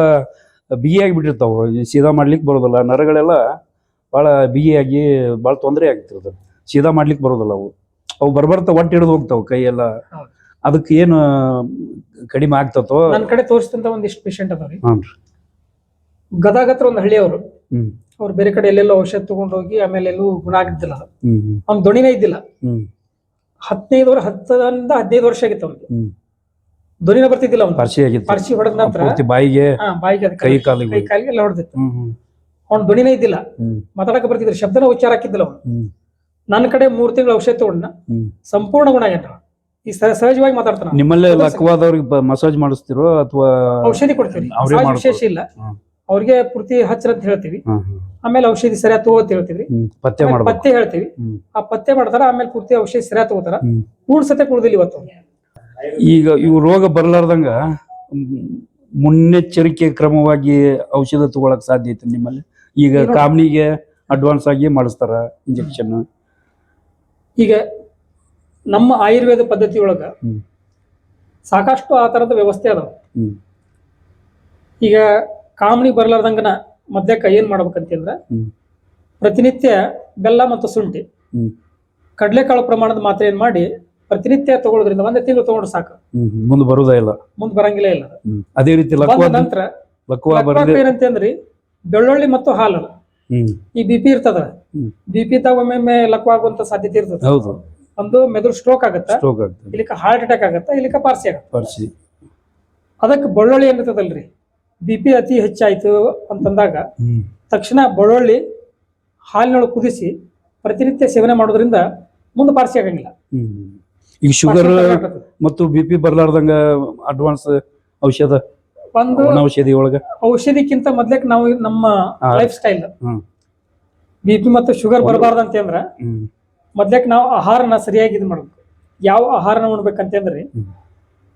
ಬಿಗಿಯಾಗಿ ಬಿಟ್ಟಿರ್ತಾವ. ಸೀದಾ ಮಾಡ್ಲಿಕ್ಕೆ ಬರೋದಿಲ್ಲ. ನರಗಳೆಲ್ಲ ಬಹಳ ಬಿಗಿಯಾಗಿ ಬಹಳ ತೊಂದರೆ ಆಗ್ತಿರ್ತದೆ ಸೀದಾ ಮಾಡ್ಲಿಕ್ಕೆ ಬರೋದಿಲ್ಲ ಅವು. ಅವು ಬರ್ಬರ್ತಾ ಒಟ್ಟು ಹಿಡಿದು ಹೋಗ್ತಾವ ಕೈ ಎಲ್ಲ ಹೌದು. ಅದಕ್ಕೆ ಏನು ಕಡಿಮೆ ಆಗ್ತತೋ? ನನ್ನ ಕಡೆ ತೋರಿಸಿದಂತ ಒಂದಿಷ್ಟು ಪೇಷಂಟ್ ಅದಾವ್ರಿ. ಗದಗ ಹತ್ರ ಒಂದು ಹಳ್ಳಿಯವರು. ಹ್ಮ್. ಅವ್ರು ಬೇರೆ ಕಡೆ ಎಲ್ಲೆಲ್ಲೋ ಔಷಧ ತಗೊಂಡೋಗಿ ಆಮೇಲೆ ಎಲ್ಲೂ ಗುಣ ಆಗಿದ್ದಿಲ್ಲ. ಅವ್ನ ದೊಣಿನೇ ಇದ್ದಿಲ್ಲ. ಹದಿನೈದು ವರ್ಷ ಹತ್ತರಿಂದ ಹದಿನೈದು ವರ್ಷ ಆಗಿತ್ತು ಅವ್ನಿಗೆ. ದೊಣಿನ ಬರ್ತಿದ್ದಿಲ್ಲ ಅವ್ನು ಪಾರ್ಸಿ ಆಗಿತ್ತು. ಪರ್ಸಿ ಹೊಡೆದ ನಂತರ ಬಾಯಿಗೆ ಬಾಯಿಗೆ ಕೈ ಕಾಲಿಗೆ ಕೈ ಕಾಲಿಗೆ ಎಲ್ಲ ಹೊಡೆದಿತ್ತು. ಅವ್ನ ದೊಣಿನೇ ಇದ್ದಿಲ್ಲ. ಮಾತಾಡಕ್ಕೆ ಬರ್ತಿದ್ರು. ಶಬ್ದನ ಉಚ್ಚಾರ ಹಾಕಿದ್ದಿಲ್ಲ ಅವ್ನು. ನನ್ನ ಕಡೆ ಮೂರ್ ತಿಂಗಳ ಔಷಧ ತಗೊಂಡ ಸಂಪೂರ್ಣ ಗುಣ ಆಗ್ಯಾನ ಈ ಸರ ಸಹಜವಾಗಿ ಮಾತಾಡ್ತಾನೆ. ನಿಮ್ಮಲ್ಲೇ ಲಕ್ವಾದವ್ರಿಗೆ ಮಸಾಜ್ ಮಾಡಿಸ್ತಿರೋ ಅಥವಾ ಔಷಧಿ ಕೊಡ್ತೀವಿ. ವಿಶೇಷ ಇಲ್ಲ. ಅವ್ರಿಗೆ ಪೂರ್ತಿ ಹಚ್ಚರ ಅಂತ ಹೇಳ್ತೀವಿ ಆಮೇಲೆ ಔಷಧಿ ಸರಿಯಾಗಿ ತಗೋತ ಅಂತ ಹೇಳ್ತೀವಿ ಪತ್ತೆ ಆಮೇಲೆ ಮಾಡ್ಬೇಕು. ಪತ್ತೆ ಹೇಳ್ತೀವಿ. ಆ ಪತ್ತೆ ಮಾಡ್ತಾರ ಆಮೇಲೆ ಪೂರ್ತಿ ಔಷಧಿ ಸರಿಯಾಗಿ ತಗೋತಾರ. ಕೂಡ ಸತೆ ಕುಡ್ದಿಲ್ಲ ಇವತ್ತು. ಈಗ ಇವು ರೋಗ ಬರ್ಲಾರ್ದಂಗ ಮುನ್ನೆಚ್ಚರಿಕೆ ಕ್ರಮವಾಗಿ ಔಷಧ ತಗೊಳಕ್ ಸಾಧ್ಯ ಐತೆ ನಿಮ್ಮಲ್ಲಿ? ಈಗ ಕಾಮನಿಗೆ ಕಾಮ್ನಿಗೆ ಅಡ್ವಾನ್ಸ್ ಆಗಿ ಮಾಡಿಸ್ತಾರ ಇಂಜೆಕ್ಷನ್ ಈಗ ನಮ್ಮ ಆಯುರ್ವೇದ ಪದ್ಧತಿ ಒಳಗ ಸಾಕಷ್ಟು ಆ ತರದ ವ್ಯವಸ್ಥೆ ಅದಾವ. ಈಗ ಕಾಮಣಿ ಬರ್ಲಾರ್ದಂಗನ ಮದ್ಯಕ್ಕ ಏನ್ ಮಾಡ್ಬೇಕಂತಂದ್ರ ಪ್ರತಿನಿತ್ಯ ಬೆಲ್ಲ ಮತ್ತು ಶುಂಠಿ. ಕಡ್ಲೆ ಕಡಲೆಕಾಳು ಪ್ರಮಾಣದ ಮಾತ್ರ ಏನ್ ಮಾಡಿ ಪ್ರತಿನಿತ್ಯ ತಗೊಳ್ಳೋದ್ರಿಂದ ಒಂದೇ ತಿಂಗಳು ತಗೊಂಡ್ರೆ ಸಾಕು. ಮುಂದೆ ಬರುದೇ ಇಲ್ಲ. ಮುಂದೆ ಬರಂಗಿಲ್ಲ ಇಲ್ಲ. ಅದೇ ರೀತಿ ನಂತರ ಏನಂತಂದ್ರಿ ಬೆಳ್ಳುಳ್ಳಿ ಮತ್ತು ಹಾಲು ಈ ಬಿ ಪಿ ಇರ್ತದ. ಬಿಪಿ ಬಿ ಪಿ ಇದ್ದಾಗ ಒಮ್ಮೊಮ್ಮೆ ಲಕ್ವ ಆಗುವಂತ ಸಾಧ್ಯತೆ ಇರ್ತದೆ. ಹೌದು. ಒಂದು ಮೆದುಳು ಸ್ಟ್ರೋಕ್ ಆಗತ್ತ? ಇಲ್ಲಿಕ ಹಾರ್ಟ್ ಅಟ್ಯಾಕ್ ಆಗತ್ತ? ಇಲ್ಲಿಕ ಪಾರ್ಸಿ ಆಗತ್ತ? ಪಾರ್ಸಿ ಅದಕ್ಕೆ ಬೆಳ್ಳುಳ್ಳಿ ಏನಿರ್ತದಲ್ರಿ ಬಿ ಪಿ ಅತಿ ಹೆಚ್ಚಾಯಿತು ಅಂತಂದಾಗ ತಕ್ಷಣ ಬೆಳ್ಳುಳ್ಳಿ ಹಾಲಿನೊಳಗೆ ಕುದಿಸಿ ಪ್ರತಿನಿತ್ಯ ಸೇವನೆ ಮಾಡೋದ್ರಿಂದ ಮುಂದೆ ಪಾರ್ಸಿ ಆಗಂಗಿಲ್ಲ. ಈಗ ಶುಗರ್ ಮತ್ತು ಬಿ ಪಿ ಬರ್ಲಾರ್ದಂಗ ಅಡ್ವಾನ್ಸ್ ಔಷಧ ಒಂದು ಔಷಧಿ ಒಳಗ? ಔಷಧಿಕ್ಕಿಂತ ಮೊದ್ಲಕ್ಕೆ ನಾವು ನಮ್ಮ ಲೈಫ್ ಸ್ಟೈಲ್ ಬಿ ಪಿ ಮತ್ತು ಶುಗರ್ ಬರಬಾರ್ದು ಅಂತಂದ್ರ ಹ್ಮ್. ಮೊದ್ಲಕ್ಕೆ ನಾವು ಆಹಾರನ ಸರಿಯಾಗಿ ಇದು ಮಾಡ್ಬೇಕು. ಯಾವ ಆಹಾರನ ಉಣ್ಬೇಕಂತಂದ್ರೆ.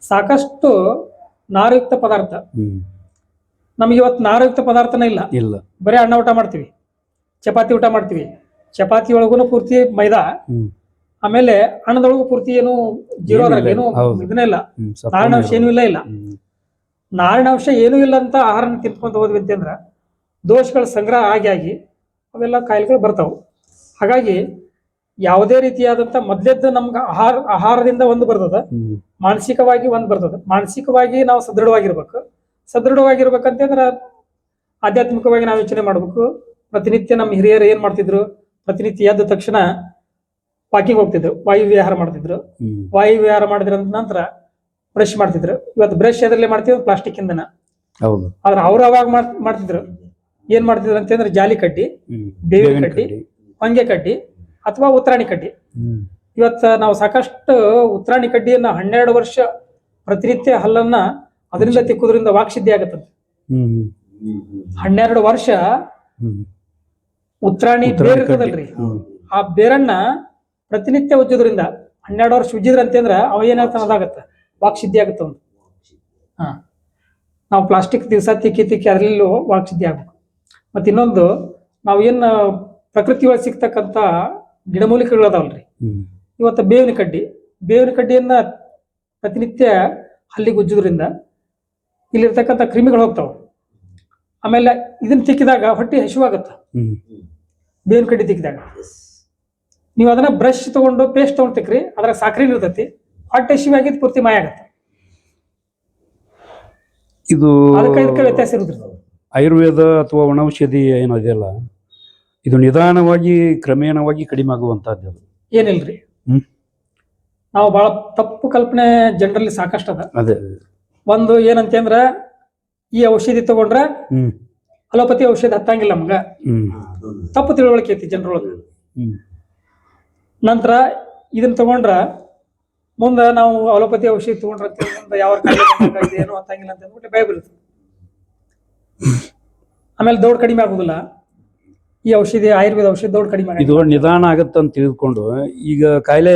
ಸಾಕಷ್ಟು ನಾರಯುಕ್ತ ಪದಾರ್ಥ. ನಮ್ಗೆ ಇವತ್ತು ನಾರಯುಕ್ತ ಪದಾರ್ಥನೇ ಇಲ್ಲ. ಇಲ್ಲ. ಬರೀ ಅಣ್ಣ ಊಟ ಮಾಡ್ತೀವಿ. ಚಪಾತಿ ಊಟ ಮಾಡ್ತೀವಿ. ಚಪಾತಿ ಒಳಗೂ ಪೂರ್ತಿ ಮೈದಾ. ಆಮೇಲೆ ಅಣ್ಣದೊಳಗೂ ಪೂರ್ತಿ ಏನು ಜೀರೋ ಏನು ಇದನ್ನೇ ಇಲ್ಲ. ನಾರಿನಾಂಶ ಏನೂ ಇಲ್ಲ ಇಲ್ಲ. ನಾರಿನಾಂಶ ಏನೂ ಇಲ್ಲ ಅಂತ ಆಹಾರನ ತಿನ್ಕೊಂತ ಹೋದ್ವಿ ಅಂತಂದ್ರ ದೋಷಗಳ ಸಂಗ್ರಹ ಆಗಿ ಆಗಿ ಅವೆಲ್ಲ ಕಾಯಿಲೆಗಳು ಬರ್ತಾವ. ಹಾಗಾಗಿ ಯಾವುದೇ ರೀತಿಯಾದಂತ ಮೊದ್ಲೆದ್ದು ನಮ್ಗೆ ಆಹಾರ ಆಹಾರದಿಂದ ಒಂದು ಬರ್ತದ. ಮಾನಸಿಕವಾಗಿ ಒಂದು ಬರ್ತದ. ಮಾನಸಿಕವಾಗಿ ನಾವು ಸದೃಢವಾಗಿರ್ಬೇಕು. ಸದೃಢವಾಗಿರ್ಬೇಕಂತಂದ್ರ ಆಧ್ಯಾತ್ಮಿಕವಾಗಿ ನಾವು ಯೋಚನೆ ಮಾಡ್ಬೇಕು. ಪ್ರತಿನಿತ್ಯ ನಮ್ಮ ಹಿರಿಯರು ಏನ್ ಮಾಡ್ತಿದ್ರು? ಪ್ರತಿನಿತ್ಯ ಎದ್ದ ತಕ್ಷಣ ವಾಕಿಂಗ್ ಹೋಗ್ತಿದ್ರು. ವಾಯು ವಿಹಾರ ಮಾಡ್ತಿದ್ರು. ವಾಯು ವಿಹಾರ ಮಾಡಿದ್ರ ನಂತರ ಬ್ರಷ್ ಮಾಡ್ತಿದ್ರು. ಇವತ್ತು ಬ್ರಷ್ ಎದ್ರಲ್ಲೇ ಮಾಡ್ತಿದ್ರು ಪ್ಲಾಸ್ಟಿಕ್ ಇಂದನ. ಹೌದು. ಆದ್ರೆ ಅವ್ರು ಅವಾಗ ಮಾಡ್ತಿದ್ರು. ಏನ್ ಮಾಡ್ತಿದ್ರು ಅಂತಂದ್ರೆ ಜಾಲಿ ಕಡ್ಡಿ ಬೇವಿ ಬೇವಿನ ಕಡ್ಡಿ. ಹೊಂಗೆ ಕಡ್ಡಿ ಅಥವಾ ಉತ್ತರಾಣಿ ಕಡ್ಡಿ. ಇವತ್ತು ನಾವು ಸಾಕಷ್ಟು ಉತ್ತರಾಣಿ ಕಡ್ಡಿಯನ್ನ ಹನ್ನೆರಡು ವರ್ಷ ಪ್ರತಿನಿತ್ಯ ಹಲ್ಲನ್ನ ಅದರಿಂದ ತಿಕ್ಕುದ್ರಿಂದ ವಾಕ್ಸಿದ್ಧಿ ಆಗತ್ತಂತೆ. ಹನ್ನೆರಡು ವರ್ಷ ಉತ್ತರಾಣಿ ಬೇರ್ ಇರ್ತದಲ್ರಿ. ಆ ಬೇರನ್ನ ಪ್ರತಿನಿತ್ಯ ಉಜ್ಜೋದ್ರಿಂದ ಹನ್ನೆರಡು ವರ್ಷ ಉಜ್ಜಿದ್ರ ಅಂತಂದ್ರ ಅವ ಏನಾಗ್ತಾನ ಅದಾಗತ್ತ? ವಾಕ್ಸಿದ್ಧಿ ಆಗತ್ತ ಒಂದು ಹಾ. ನಾವು ಪ್ಲಾಸ್ಟಿಕ್ ದಿವಸ ತಿಕ್ಕಿ ತಿಕ್ಕಿ ಅದರಲ್ಲೂ ವಾಕ್ಸಿದ್ಧಿ ಸಿದ್ಧಿ ಆಗ್ಬೇಕು. ಮತ್ತೆ ಇನ್ನೊಂದು ನಾವು ಏನು ಪ್ರಕೃತಿ ಒಳಗೆ ಸಿಗ್ತಕ್ಕಂಥ ಗಿಡಮೂಲಿಕೆಗಳು ಅದಾವಲ್ರಿ. ಇವತ್ತು ಬೇವಿನ ಕಡ್ಡಿ. ಬೇವಿನ ಕಡ್ಡಿಯನ್ನ ಪ್ರತಿನಿತ್ಯ ಹಲ್ಲಿಗೆ ಉಜ್ಜೋದ್ರಿಂದ ಇಲ್ಲಿರ್ತಕ್ಕಂಥ ಕ್ರಿಮಿಗಳು ಹೋಗ್ತಾವ. ಆಮೇಲೆ ಇದನ್ನ ತಿಕ್ಕಿದಾಗ ಹೊಟ್ಟೆ ಹಸಿವಾಗತ್ತ. ಬೇವಿನ ಕಡ್ಡಿ ತಿಕ್ಕಿದಾಗ. ನೀವು ಅದನ್ನ ಬ್ರಷ್ ತಗೊಂಡು ಪೇಸ್ಟ್ ತೊಗೊಂಡು ತಿಕ್ಕ್ರಿ ಅದ್ರ ಸಾಕ್ರಿನ ಇರ್ತೈತಿ. ಹೊಟ್ಟೆ ಹಸಿವಾಗಿದ್ದು ಪೂರ್ತಿ ಮಾಯ ಆಗತ್ತೆ. ಇದು ಅದಕ್ಕೆ ಇದಕ್ಕೆ ವ್ಯತ್ಯಾಸ ಇರುದ್ರಿ ಆಯುರ್ವೇದ ಅಥವಾ ಒಣೌಷಧಿ ಏನದೆಯಲ್ಲ ಇದು ನಿಧಾನವಾಗಿ ಕ್ರಮೇಣವಾಗಿ ಕಡಿಮೆ ಆಗುವಂತಹದ್ದು ಅದು. ಏನಿಲ್ರಿ. ನಾವು ಬಹಳ ತಪ್ಪು ಕಲ್ಪನೆ ಜನರಲ್ಲಿ ಸಾಕಷ್ಟು ಅದ ಅದೇ. ಒಂದು ಏನಂತಂದ್ರ ಈ ಔಷಧಿ ತಗೊಂಡ್ರ ಹ್ಮ್. ಅಲೋಪತಿ ಔಷಧಿ ಹತ್ತಂಗಿಲ್ಲ ನಮ್ಗ. ಹ್ಮ್. ತಪ್ಪು ತಿಳುವಳಿಕೆ ಐತಿ ಜನರೊಳಗೆ. ಹ್ಮ್. ನಂತರ ಇದನ್ನ ತಗೊಂಡ್ರ ಮುಂದ ನಾವು ಅಲೋಪತಿ ಔಷಧಿ ತಗೊಂಡ್ರ ಯಾವ ಕಾಯಿಲೆ ಬಂದಂಗಾಗಿದೆ ಏನೋ ಹತ್ತಂಗಿಲ್ಲ ಅಂತ ಅಂದ್ಬಿಟ್ಟು ಭಯ ಬೀಳುತ್ತೆ. ಆಮೇಲೆ ದೌಡ್ ಕಡಿಮೆ ಆಗುದಿಲ್ಲ. ಈ ಔಷಧಿ ಆಯುರ್ವೇದ ಔಷಧಿ ದೌಡ್ ಕಡಿಮೆ. ಇದು ನಿಧಾನ ಆಗುತ್ತೆ ಅಂತ ತಿಳಿದುಕೊಂಡು ಈಗ ಕಾಯಿಲೆ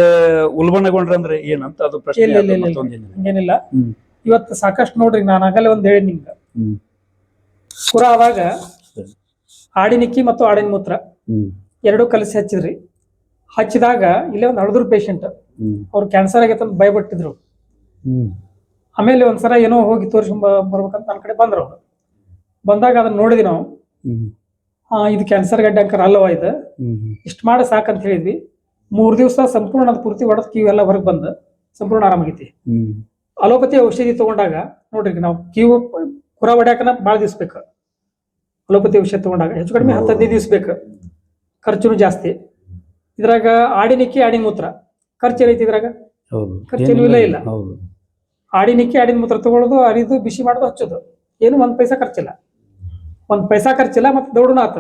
ಉಲ್ಬಣಗೊಂಡ್ರೆ ಅಂದ್ರೆ ಏನಂತ ಅದು ಪ್ರಶ್ನೆ ಇಲ್ಲ, ಇಲ್ಲ, ಇಲ್ಲ, ಮತ್ತೊಂದೇನಿಲ್ಲ. ಹಂಗೇನಿಲ್ಲ. ಹ್ಮ್. ಇವತ್ತು ಸಾಕಷ್ಟು ನೋಡ್ರಿ ನಾನು ಆಗಲೇ ಒಂದು ಹೇಳಿ ನಿಮ್ಗೆ. ಕುರ ಅವಾಗ ಆಡಿನಿಕ್ಕಿ ಮತ್ತು ಆಡಿನ ಮೂತ್ರ ಎರಡು ಕಲಸಿ ಹಚ್ಚಿದ್ರಿ. ಹಚ್ಚಿದಾಗ ಇಲ್ಲೇ ಒಂದು ಹಳದ್ರ ಪೇಷಂಟ್ ಅವ್ರು ಕ್ಯಾನ್ಸರ್ ಆಗೈತೆ ಅಂತ ಭಯಪಟ್ಟಿದ್ರು. ಆಮೇಲೆ ಒಂದ್ಸಲ ಏನೋ ಹೋಗಿ ತೋರಿಸ್ಕೊಂಡ್ ಬರ್ಬೇಕಂತ ನನ್ನ ಕಡೆ ಬಂದ್ರು ಅವ್ರು. ಬಂದಾಗ ಅದನ್ನ ನೋಡಿದ್ವಿ ನಾವು. ಇದು ಕ್ಯಾನ್ಸರ್ ಗಡ್ಡೆ ಅಂಕರ್ ಅಲ್ಲವ ಇದು. ಇಷ್ಟು ಮಾಡಿ ಸಾಕಂತ ಹೇಳಿದ್ವಿ. ಮೂರ್ ದಿವಸ ಸಂಪೂರ್ಣ ಪೂರ್ತಿ ಒಡದ್ ಕಿವೆಲ್ಲ ಹೊರಗ್ ಬಂದು. ಸಂಪೂರ್ಣ ಆರಾಮಾಗೈತಿ. ಅಲೋಪತಿ ಔಷಧಿ ತಗೊಂಡಾಗ ನೋಡ್ರಿ ನಾವು ಕೀವು ಕುರ ಹೊಡ್ಯಾಕನ ಭಾಳ ದಿವ್ಸ ಬೇಕು. ಅಲೋಪತಿ ಔಷಧಿ ತಗೊಂಡಾಗ ಹೆಚ್ಚು ಕಡಿಮೆ ಹತ್ತು ಹದಿನೈದು ದಿವ್ಸ ಬೇಕು. ಖರ್ಚುನು ಜಾಸ್ತಿ. ಇದ್ರಾಗ ಆಡಿನಿಕ್ಕಿ ಆಡಿನ ಮೂತ್ರ. ಖರ್ಚು ಏನೈತಿ ಇದ್ರಾಗ? ಖರ್ಚೇನು ಇಲ್ಲ, ಇಲ್ಲ. ಆಡಿನಿಕ್ಕಿ ಆಡಿನ ಮೂತ್ರ ತಗೊಳ್ಳೋದು ಅರಿದು ಬಿಸಿ ಮಾಡೋದು ಹಚ್ಚೋದು. ಏನು ಒಂದ್ ಪೈಸಾ ಖರ್ಚಿಲ್ಲ. ಒಂದ್ ಪೈಸಾ ಖರ್ಚಿಲ್ಲ ಮತ್ತೆ ದೌಡನ ಆತ.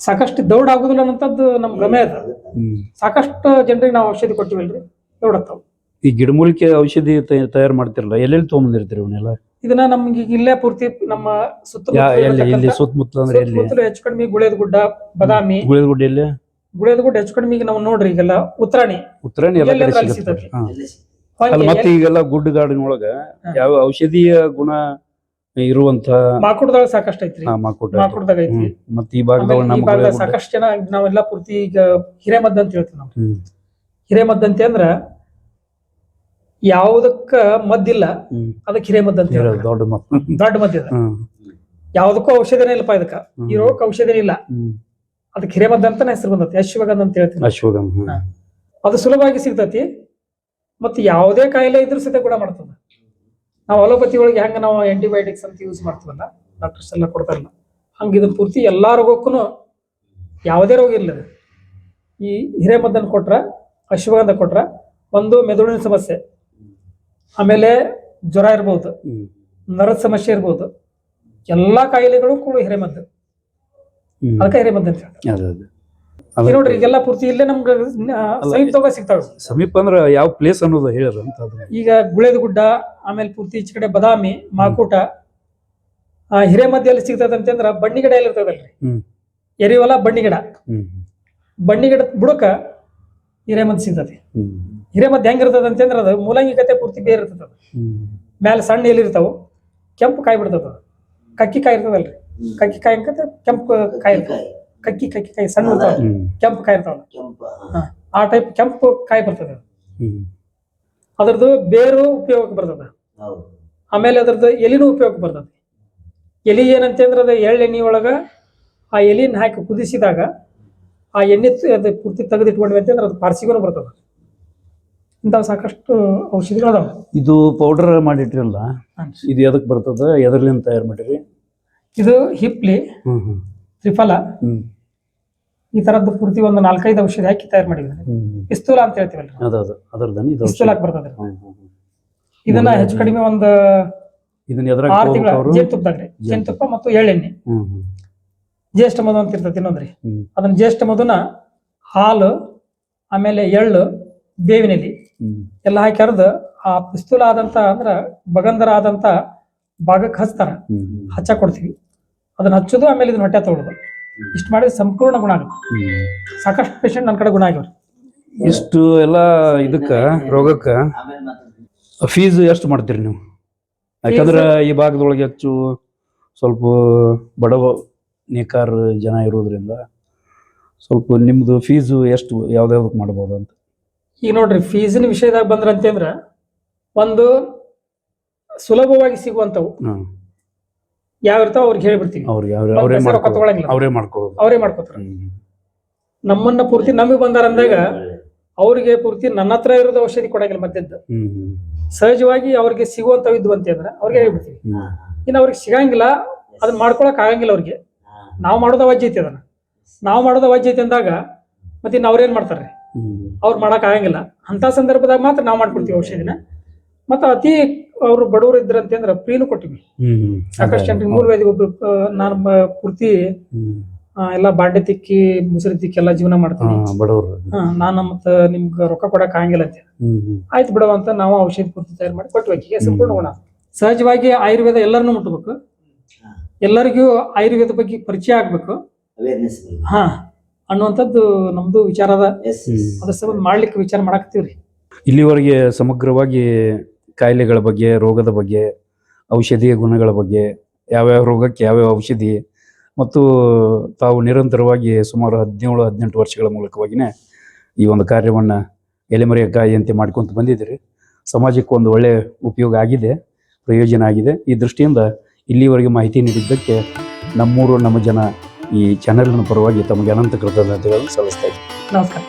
ಸಾಕಷ್ಟು ದೌಡ್ ಆಗುದಿಲ್ಲ ಅನ್ನೋಂಥದ್ದು ನಮ್ ಗಮೆ ಅದ. ಸಾಕಷ್ಟು ಜನರಿಗೆ ನಾವು ಔಷಧಿ ಕೊಟ್ಟಿವಲ್ರಿ. ದೌಡತ್ತಾವ ಈ ಗಿಡಮೂಲಿಕೆ ಔಷಧಿ ತಯಾರು ಮಾಡ್ತಿರಲ್ಲ ಎಲ್ಲೆಲ್ಲಿ ತೊಗೊಂಬಂದಿರ್ತೀರಿ ಇವನ್ನೆಲ್ಲ ಇದನ್ನ ನಮ್ಗೆ ಈಗ ಇಲ್ಲೇ ಪೂರ್ತಿ ನಮ್ಮ ಯಾ ಎಲ್ಲಿ ಇಲ್ಲಿ ಸುತ್ತಮುತ್ತಲು ಸುತ್ತಮುತ್ತಲ ಅಂದ್ರೆ ಎಲ್ಲಿ? ಸುತ್ತಮುತ್ತಲು ಹೆಚ್ಚು ಕಡಿಮೆ ಗುಳೇದ ಗುಡ್ಡ ಬದಾಮಿ. ಗುಳಿದಗುಡ್ಡ ಎಲ್ಲಿ? ಗುಳೇದ ಗುಡ್ಡ ಹೆಚ್ಚು ಕಡಿಮೆ ಈಗ ನಾವು ನೋಡ್ರಿ ಈಗೆಲ್ಲ ಉತ್ತರಾಣಿ. ಉತ್ತರಾಣಿ ಎಲ್ಲ ಕಡೆ ಎಲ್ಲೆಲ್ಲ ಅಲ್ಲಿ ಸಿಗುತ್ತೆ ಸಿಗ್ತೈತಿ. ಹಾ. ಹೊಂಗೆ ಅಲ್ಲ ಮತ್ತೆ ಈಗೆಲ್ಲ ಗುಡ್ಡ ಗಾರ್ಡನ್ ಒಳಗ ಯಾವ ಔಷಧೀಯ ಗುಣ ಇರುವಂತ ಮಾಕುಡದಾಗ ಸಾಕಷ್ಟು ಐತ್ರಿ. ಮಾಕೋಟ ಮಾಕುಡದಾಗ ಐತಿ ಮತ್ತೆ ಈ ಭಾಗದಾಗ ಆಮೇಲೆ ಈ ನಮ್ಮ ಭಾಗದಾಗ ಎಲ್ಲಾ ಸಾಕಷ್ಟು ಜನ ನಾವೆಲ್ಲ ಪೂರ್ತಿ ಈಗ ಹಿರೇಮದ್ದ ಅಂತ ಹೇಳ್ತೀವಿ ನಾವು. ಹ್ಮ್. ಹಿರೇಮದ್ದ ಅಂತ ಅಂದ್ರ ಯಾವುದಕ್ಕ ಮದ್ದಿಲ್ಲ ಅದಕ್ಕೆ ಹಿರೇಮದ್ದ ಅಂತ ದೊಡ್ಡ ಮದ್ದು. ದೊಡ್ಡ ಮದ್ದು ಇದೆ. ಯಾವುದಕ್ಕೂ ಔಷಧಿನೇ ಇಲ್ಲಪ್ಪ ಇದಕ್ಕ. ಈ ರೋಗಕ್ಕೆ ಔಷಧಿನೇ ಇಲ್ಲ. ಅದಕ್ಕೆ ಹಿರೇಮದ್ದ ಅಂತಾನೆ ಹೆಸರು ಬಂದತಿ ಅಶ್ವಗಂಧ ಅಂತ ಹೇಳ್ತೀನಿ. ಅಶ್ವಗಂಧ. ಅದು ಸುಲಭವಾಗಿ ಸಿಗ್ತತಿ. ಮತ್ತು ಯಾವುದೇ ಕಾಯಿಲೆ ಇದ್ರೂ ಸಹಿತ ಕೂಡ ಮಾಡ್ತದ. ನಾವು ಅಲೋಪತಿ ಒಳಗೆ ಹೆಂಗೆ ನಾವು ಆಂಟಿಬಯೋಟಿಕ್ಸ್ ಅಂತ ಯೂಸ್ ಮಾಡ್ತೀವಲ್ಲ ಡಾಕ್ಟರ್ಸ್ ಎಲ್ಲ ಕೊಡ್ತಾರಲ್ಲ ಹಂಗೆ ಇದನ್ನ ಪೂರ್ತಿ ಎಲ್ಲ ರೋಗಕ್ಕೂ ಯಾವುದೇ ರೋಗ ಇಲ್ಲದ ಅದು. ಈ ಹಿರೇಮದ್ದನ್ನು ಕೊಟ್ರ ಅಶ್ವಗಂಧ ಕೊಟ್ರ ಒಂದು ಮೆದುಳಿನ ಸಮಸ್ಯೆ. ಆಮೇಲೆ ಜ್ವರ ಇರ್ಬೋದು ನರ ನರದ ಸಮಸ್ಯೆ ಇರ್ಬೋದು ಎಲ್ಲಾ ಕಾಯಿಲೆಗಳು ಕೂಡ ಹಿರೇಮದ್ದು. ಅದಕ್ಕೆ ಹಿರೇಮದ್ದು ಅಂತ ಹೇಳ್ತಾರೆ. ಈಗ ನೋಡ್ರಿ ಈಗೆಲ್ಲ ಪೂರ್ತಿ ಇಲ್ಲೇ ನಮ್ಗೆ ಸಮೀಪದಾಗ ಸಿಗ್ತಾವೆ ಸಮೀಪ ಅಂದ್ರೆ ಯಾವ ಪ್ಲೇಸ್ ಅನ್ನೋದು ಹೇಳ್ರ ಅಂತ ಈಗ ಗುಳೇದ ಗುಡ್ಡ ಆಮೇಲೆ ಪೂರ್ತಿ ಈಚೆ ಕಡೆ ಬದಾಮಿ ಮಾಕೂಟ ಎಲ್ಲಿ ಸಿಗ್ತದೆ ಅಂತಂದ್ರ ಬನ್ನಿ ಗಿಡ ಎಲ್ಲಿ ಇರ್ತದಲ್ರಿ ಎರಿವಲ್ಲ ಎರಿವಲ ಬನ್ನಿ ಗಿಡ ಹ್ಮ್. ಬನ್ನಿ ಗಿಡ ಬುಡಕ ಹಿರೇಮದ್ ಸಿಗ್ತದೆ. ಹಿರೇಮದ್ ಹೆಂಗಿರ್ತದ ಅಂತಂದ್ರೆ ಅದು ಮೂಲಂಗಿ ಕತೆ ಪೂರ್ತಿ ಬೇರೆ ಇರ್ತದ. ಮ್ಯಾಲೆ ಸಣ್ಣ ಎಲ್ಲಿ ಇರ್ತಾವ ಕೆಂಪು ಕಾಯಿ ಬಿಡ್ತದ ಕಕ್ಕಿ ಕಾಯಿ ಇರ್ತದಲ್ರಿ. ಕಕ್ಕಿ ಕಾಯಿ ಅಂತ ಕೆಂಪು ಕಾಯಿ ಇರ್ತಾವ ಕಕ್ಕಿ ಕಕ್ಕಿ ಕಾಯಿ ಸಣ್ಣ ಇರ್ತಾವ ಕೆಂಪು ಕಾಯಿ ಇರ್ತಾವ ಆ ಟೈಪ್ ಕೆಂಪು ಕಾಯಿ ಬರ್ತದೆ ಅದ್ರದ್ದು ಬೇರು ಉಪಯೋಗಕ್ಕೆ ಬರ್ತದ ಆಮೇಲೆ ಅದ್ರದ್ದು ಎಲಿನೂ ಉಪಯೋಗಕ್ಕೆ ಬರ್ತದೆ. ಎಲಿ ಏನಂತಂದ್ರೆ ಅದು ಎಳ್ಳೆಣ್ಣೆ ಒಳಗ ಆ ಎಲಿನ ಹಾಕಿ ಕುದಿಸಿದಾಗ ಆ ಎಣ್ಣೆ ಅದು ಪೂರ್ತಿ ತೆಗೆದಿಟ್ಕೊಂಡ್ವಿ ಅಂತಂದ್ರೆ ಅದು ಪಾರ್ಸಿಗೂ ಬರ್ತದೆ. ಇಂಥ ಸಾಕಷ್ಟು ಔಷಧಿಗಳು ಅದಾವ. ಇದು ಪೌಡರ್ ಮಾಡಿಟ್ರಲ್ಲ ಇದು ಎದಕ್ಕೆ ಬರ್ತದ ಎದರ್ಲಿಂದ ತಯಾರು ಮಾಡಿರಿ? ಇದು ಹಿಪ್ಲಿ ತ್ರಿಫಲ ಈ ತರದ್ದು ಪೂರ್ತಿ ಒಂದು ನಾಲ್ಕೈದು ಔಷಧಿ ಹಾಕಿ ತಯಾರು ಮಾಡಿದ್ದಾರೆ ಪಿಸ್ತೂಲ ಅಂತ ಹೇಳ್ತೀವಲ್ಲ ಅದ ಅದ. ಅದರ್ದನಿ ಇದು ಪಿಸ್ತೂಲಾಕ್ ಬರ್ತದೆ. ಇದನ್ನ ಹೆಚ್ಚು ಕಡಿಮೆ ಒಂದು ಇದನ್ನ ಜೇನುತುಪ್ಪದಾಗ್ರಿ ಜೇನುತುಪ್ಪ ಮತ್ತು ಎಳ್ಳೆಣ್ಣೆ. ಜ್ಯೇಷ್ಠ ಮಧು ಅಂತ ಇರ್ತೈತಿ ಇನ್ನೊಂದ್ರಿ. ಹ್ಮ್. ಅದನ್ನ ಜ್ಯೇಷ್ಠ ಮಧುನ ಹಾಲು ಆಮೇಲೆ ಎಳ್ಳು ಬೇವಿನ ಎಲೆ ಹ್ಮ್. ಎಲ್ಲ ಹಾಕಿ ಅರ್ದು ಆ ಪಿಸ್ತೂಲ ಆದಂತ ಅಂದ್ರ ಬಗಂದರ ಆದಂತ ಭಾಗಕ್ಕೆ ಹಚ್ತಾರ. ಹಚ್ಚ ಕೊಡ್ತೀವಿ ಅದನ್ನ ಹಚ್ಚೋದು ಆಮೇಲೆ ಇದನ್ನ ಹೊಟ್ಟೆ ತೊಗೊಳೋದು ಇಷ್ಟು ಮಾಡಿದ್ರೆ ಸಂಪೂರ್ಣ ಗುಣ ಆಗುತ್ತೆ. ಸಾಕಷ್ಟು ಪೇಷಂಟ್ ನನ್ನ ಕಡೆ ಗುಣ ಆಗ್ಯಾವ್ರಿ. ಇಷ್ಟು ಎಲ್ಲ ಇದಕ್ಕ ರೋಗಕ್ಕ ಫೀಸ್ ಎಷ್ಟು ಮಾಡ್ತೀರಿ ನೀವು? ಯಾಕಂದ್ರೆ ಈ ಭಾಗದೊಳಗೆ ಹೆಚ್ಚು ಸ್ವಲ್ಪ ಬಡವ ನೇಕಾರ ಜನ ಇರೋದ್ರಿಂದ ಸ್ವಲ್ಪ ನಿಮ್ದು ಫೀಸು ಎಷ್ಟು ಯಾವ್ದ್ಯಾವ್ದಕ್ಕೆ ಮಾಡ್ಬೋದು ಅಂತ? ಈಗ ನೋಡ್ರಿ ಫೀಸಿನ ವಿಷಯದಾಗ ಬಂದ್ರ ಅಂತಂದ್ರ ಒಂದು ಸುಲಭವಾಗಿ ಸಿಗುವಂತವು ಹಾಂ. ಯಾವ ಇರ್ತಾವ ಅವ್ರಿಗೆ ಹೇಳ್ಬಿಡ್ತೀವಿ ಅವ್ರಿಗೆ ಅವ್ರೇ ಒಂದ್ ಅವರೇ ಪೈಸೆ ರೊಕ್ಕ ತಗೊಳಂಗಿಲ್ಲ. ಅವರೇ ಮಾಡ್ಕೊಳ್ಳೋದು ಅವರೇ ಮಾಡ್ಕೋತಾರ. ಹ್ಮ್. ನಮ್ಮನ್ನ ಪೂರ್ತಿ ನಮಗೆ ಬಂದಾರ ಅಂದಾಗ ಅವ್ರಿಗೆ ಪೂರ್ತಿ ನನ್ನ ಹತ್ರ ಇರೋದು ಔಷಧಿ ಕೊಡಂಗಿಲ್ಲ ಮದ್ದದ್ದು ಹ್ಮ್ ಹ್ಮ್. ಸಹಜವಾಗಿ ಅವ್ರಿಗೆ ಸಿಗುವಂತವ್ ಇದ್ವು ಅಂತಂದ್ರೆ ಅವ್ರಿಗೆ ಹೇಳ್ಬಿಡ್ತೀವಿ. ಹ್ಮ್. ಇನ್ನು ಅವ್ರಿಗೆ ಸಿಗಂಗಿಲ್ಲ ಅದನ್ನ ಮಾಡ್ಕೊಳಕ್ ಆಗಂಗಿಲ್ಲ ಅವ್ರಿಗೆ. ನಾವು ಮಾಡೋದ ವಜ್ಜೆ ಐತಿ ಅದನ್ನ. ನಾವು ಮಾಡೋದ ವಜ್ಜೆ ಐತಿ ಅಂದಾಗ ಮತ್ತೆ ಇನ್ನು ಅವ್ರೇನ್ ಮಾಡ್ತಾರೆ ಅವ್ರು ಮಾಡಕ್ ಆಗಂಗಿಲ್ಲ. ಅಂತ ಸಂದರ್ಭದಾಗ ಮಾತ್ರ ನಾವು ಮಾಡ್ಕೊಡ್ತೀವಿ ಔಷಧಿನ. ಮತ್ತೆ ಅತಿ ಅವ್ರು ಬಡವರು ಇದ್ರ ಅಂದ್ರೆ ಫ್ರೀನು ಕೊಟ್ಟಿವಿ. ಸಾಕಷ್ಟು ಜನರಿಗೆ ಮೂರು ವೇದಿಗೆ ಒಬ್ರು ನಾನು ಪೂರ್ತಿ ಎಲ್ಲ ಬಾಂಡೆ ತಿಕ್ಕಿ ಮುಸುರಿ ತಿಕ್ಕಿ ಎಲ್ಲ ಜೀವನ ಮಾಡ್ತೀನಿ. ನಾನು ಮತ್ತೆ ನಿಮ್ಗೆ ರೊಕ್ಕ ಕೊಡಕ್ ಆಗಂಗಿಲ್ಲ ಅಂತ ಆಯ್ತು ಬಿಡವ ಅಂತ ನಾವು ಔಷಧಿ ಪೂರ್ತಿ ತಯಾರು ಮಾಡಿ ಕೊಟ್ಟು ಹೋಗಿ ಸಂಪೂರ್ಣ ಗುಣ ಸಹಜವಾಗಿ ಆಯುರ್ವೇದ ಎಲ್ಲರನ್ನೂ ಮುಟ್ಟಬೇಕು ಎಲ್ಲರಿಗೂ ಆಯುರ್ವೇದ ಬಗ್ಗೆ ಪರಿಚಯ ಆಗ್ಬೇಕು. ಅವೇರ್ನೆಸ್ ಹಾ ಅನ್ನುವಂಥದ್ದು ನಮ್ದು ವಿಚಾರ ಅದ. ಅದ್ರ ಸಂಬಂಧ ಮಾಡ್ಲಿಕ್ಕೆ ವಿಚಾರ ಮಾಡಾಕತ್ತೀವ್ರಿ. ಇಲ್ಲಿವರೆಗೆ ಸಮಗ್ರವಾಗಿ ಕಾಯಿಲೆಗಳ ಬಗ್ಗೆ ರೋಗದ ಬಗ್ಗೆ ಔಷಧಿಯ ಗುಣಗಳ ಬಗ್ಗೆ ಯಾವ್ಯಾವ ರೋಗಕ್ಕೆ ಯಾವ್ಯಾವ ಔಷಧಿ ಮತ್ತು ತಾವು ನಿರಂತರವಾಗಿ ಸುಮಾರು ಹದಿನೇಳು ಹದಿನೆಂಟು ವರ್ಷಗಳ ಮೂಲಕವಾಗಿನೇ ಈ ಒಂದು ಕಾರ್ಯವನ್ನು ಎಲೆಮರೆಯ ಕಾಯಿಯಂತೆ ಮಾಡ್ಕೊಂತ ಬಂದಿದ್ದೀರಿ. ಸಮಾಜಕ್ಕೆ ಒಂದು ಒಳ್ಳೆಯ ಉಪಯೋಗ ಆಗಿದೆ ಪ್ರಯೋಜನ ಆಗಿದೆ. ಈ ದೃಷ್ಟಿಯಿಂದ ಇಲ್ಲಿವರೆಗೆ ಮಾಹಿತಿ ನೀಡಿದ್ದಕ್ಕೆ ನಮ್ಮೂರು ನಮ್ಮ ಜನ ಈ ಚಾನೆಲ್ನ ಪರವಾಗಿ ತಮಗೆ ಅನಂತ ಕೃತಜ್ಞತೆಗಳನ್ನು ಸಲ್ಲಿಸ್ತಾ ಇದ್ದೀನಿ ನಮಸ್ಕಾರ.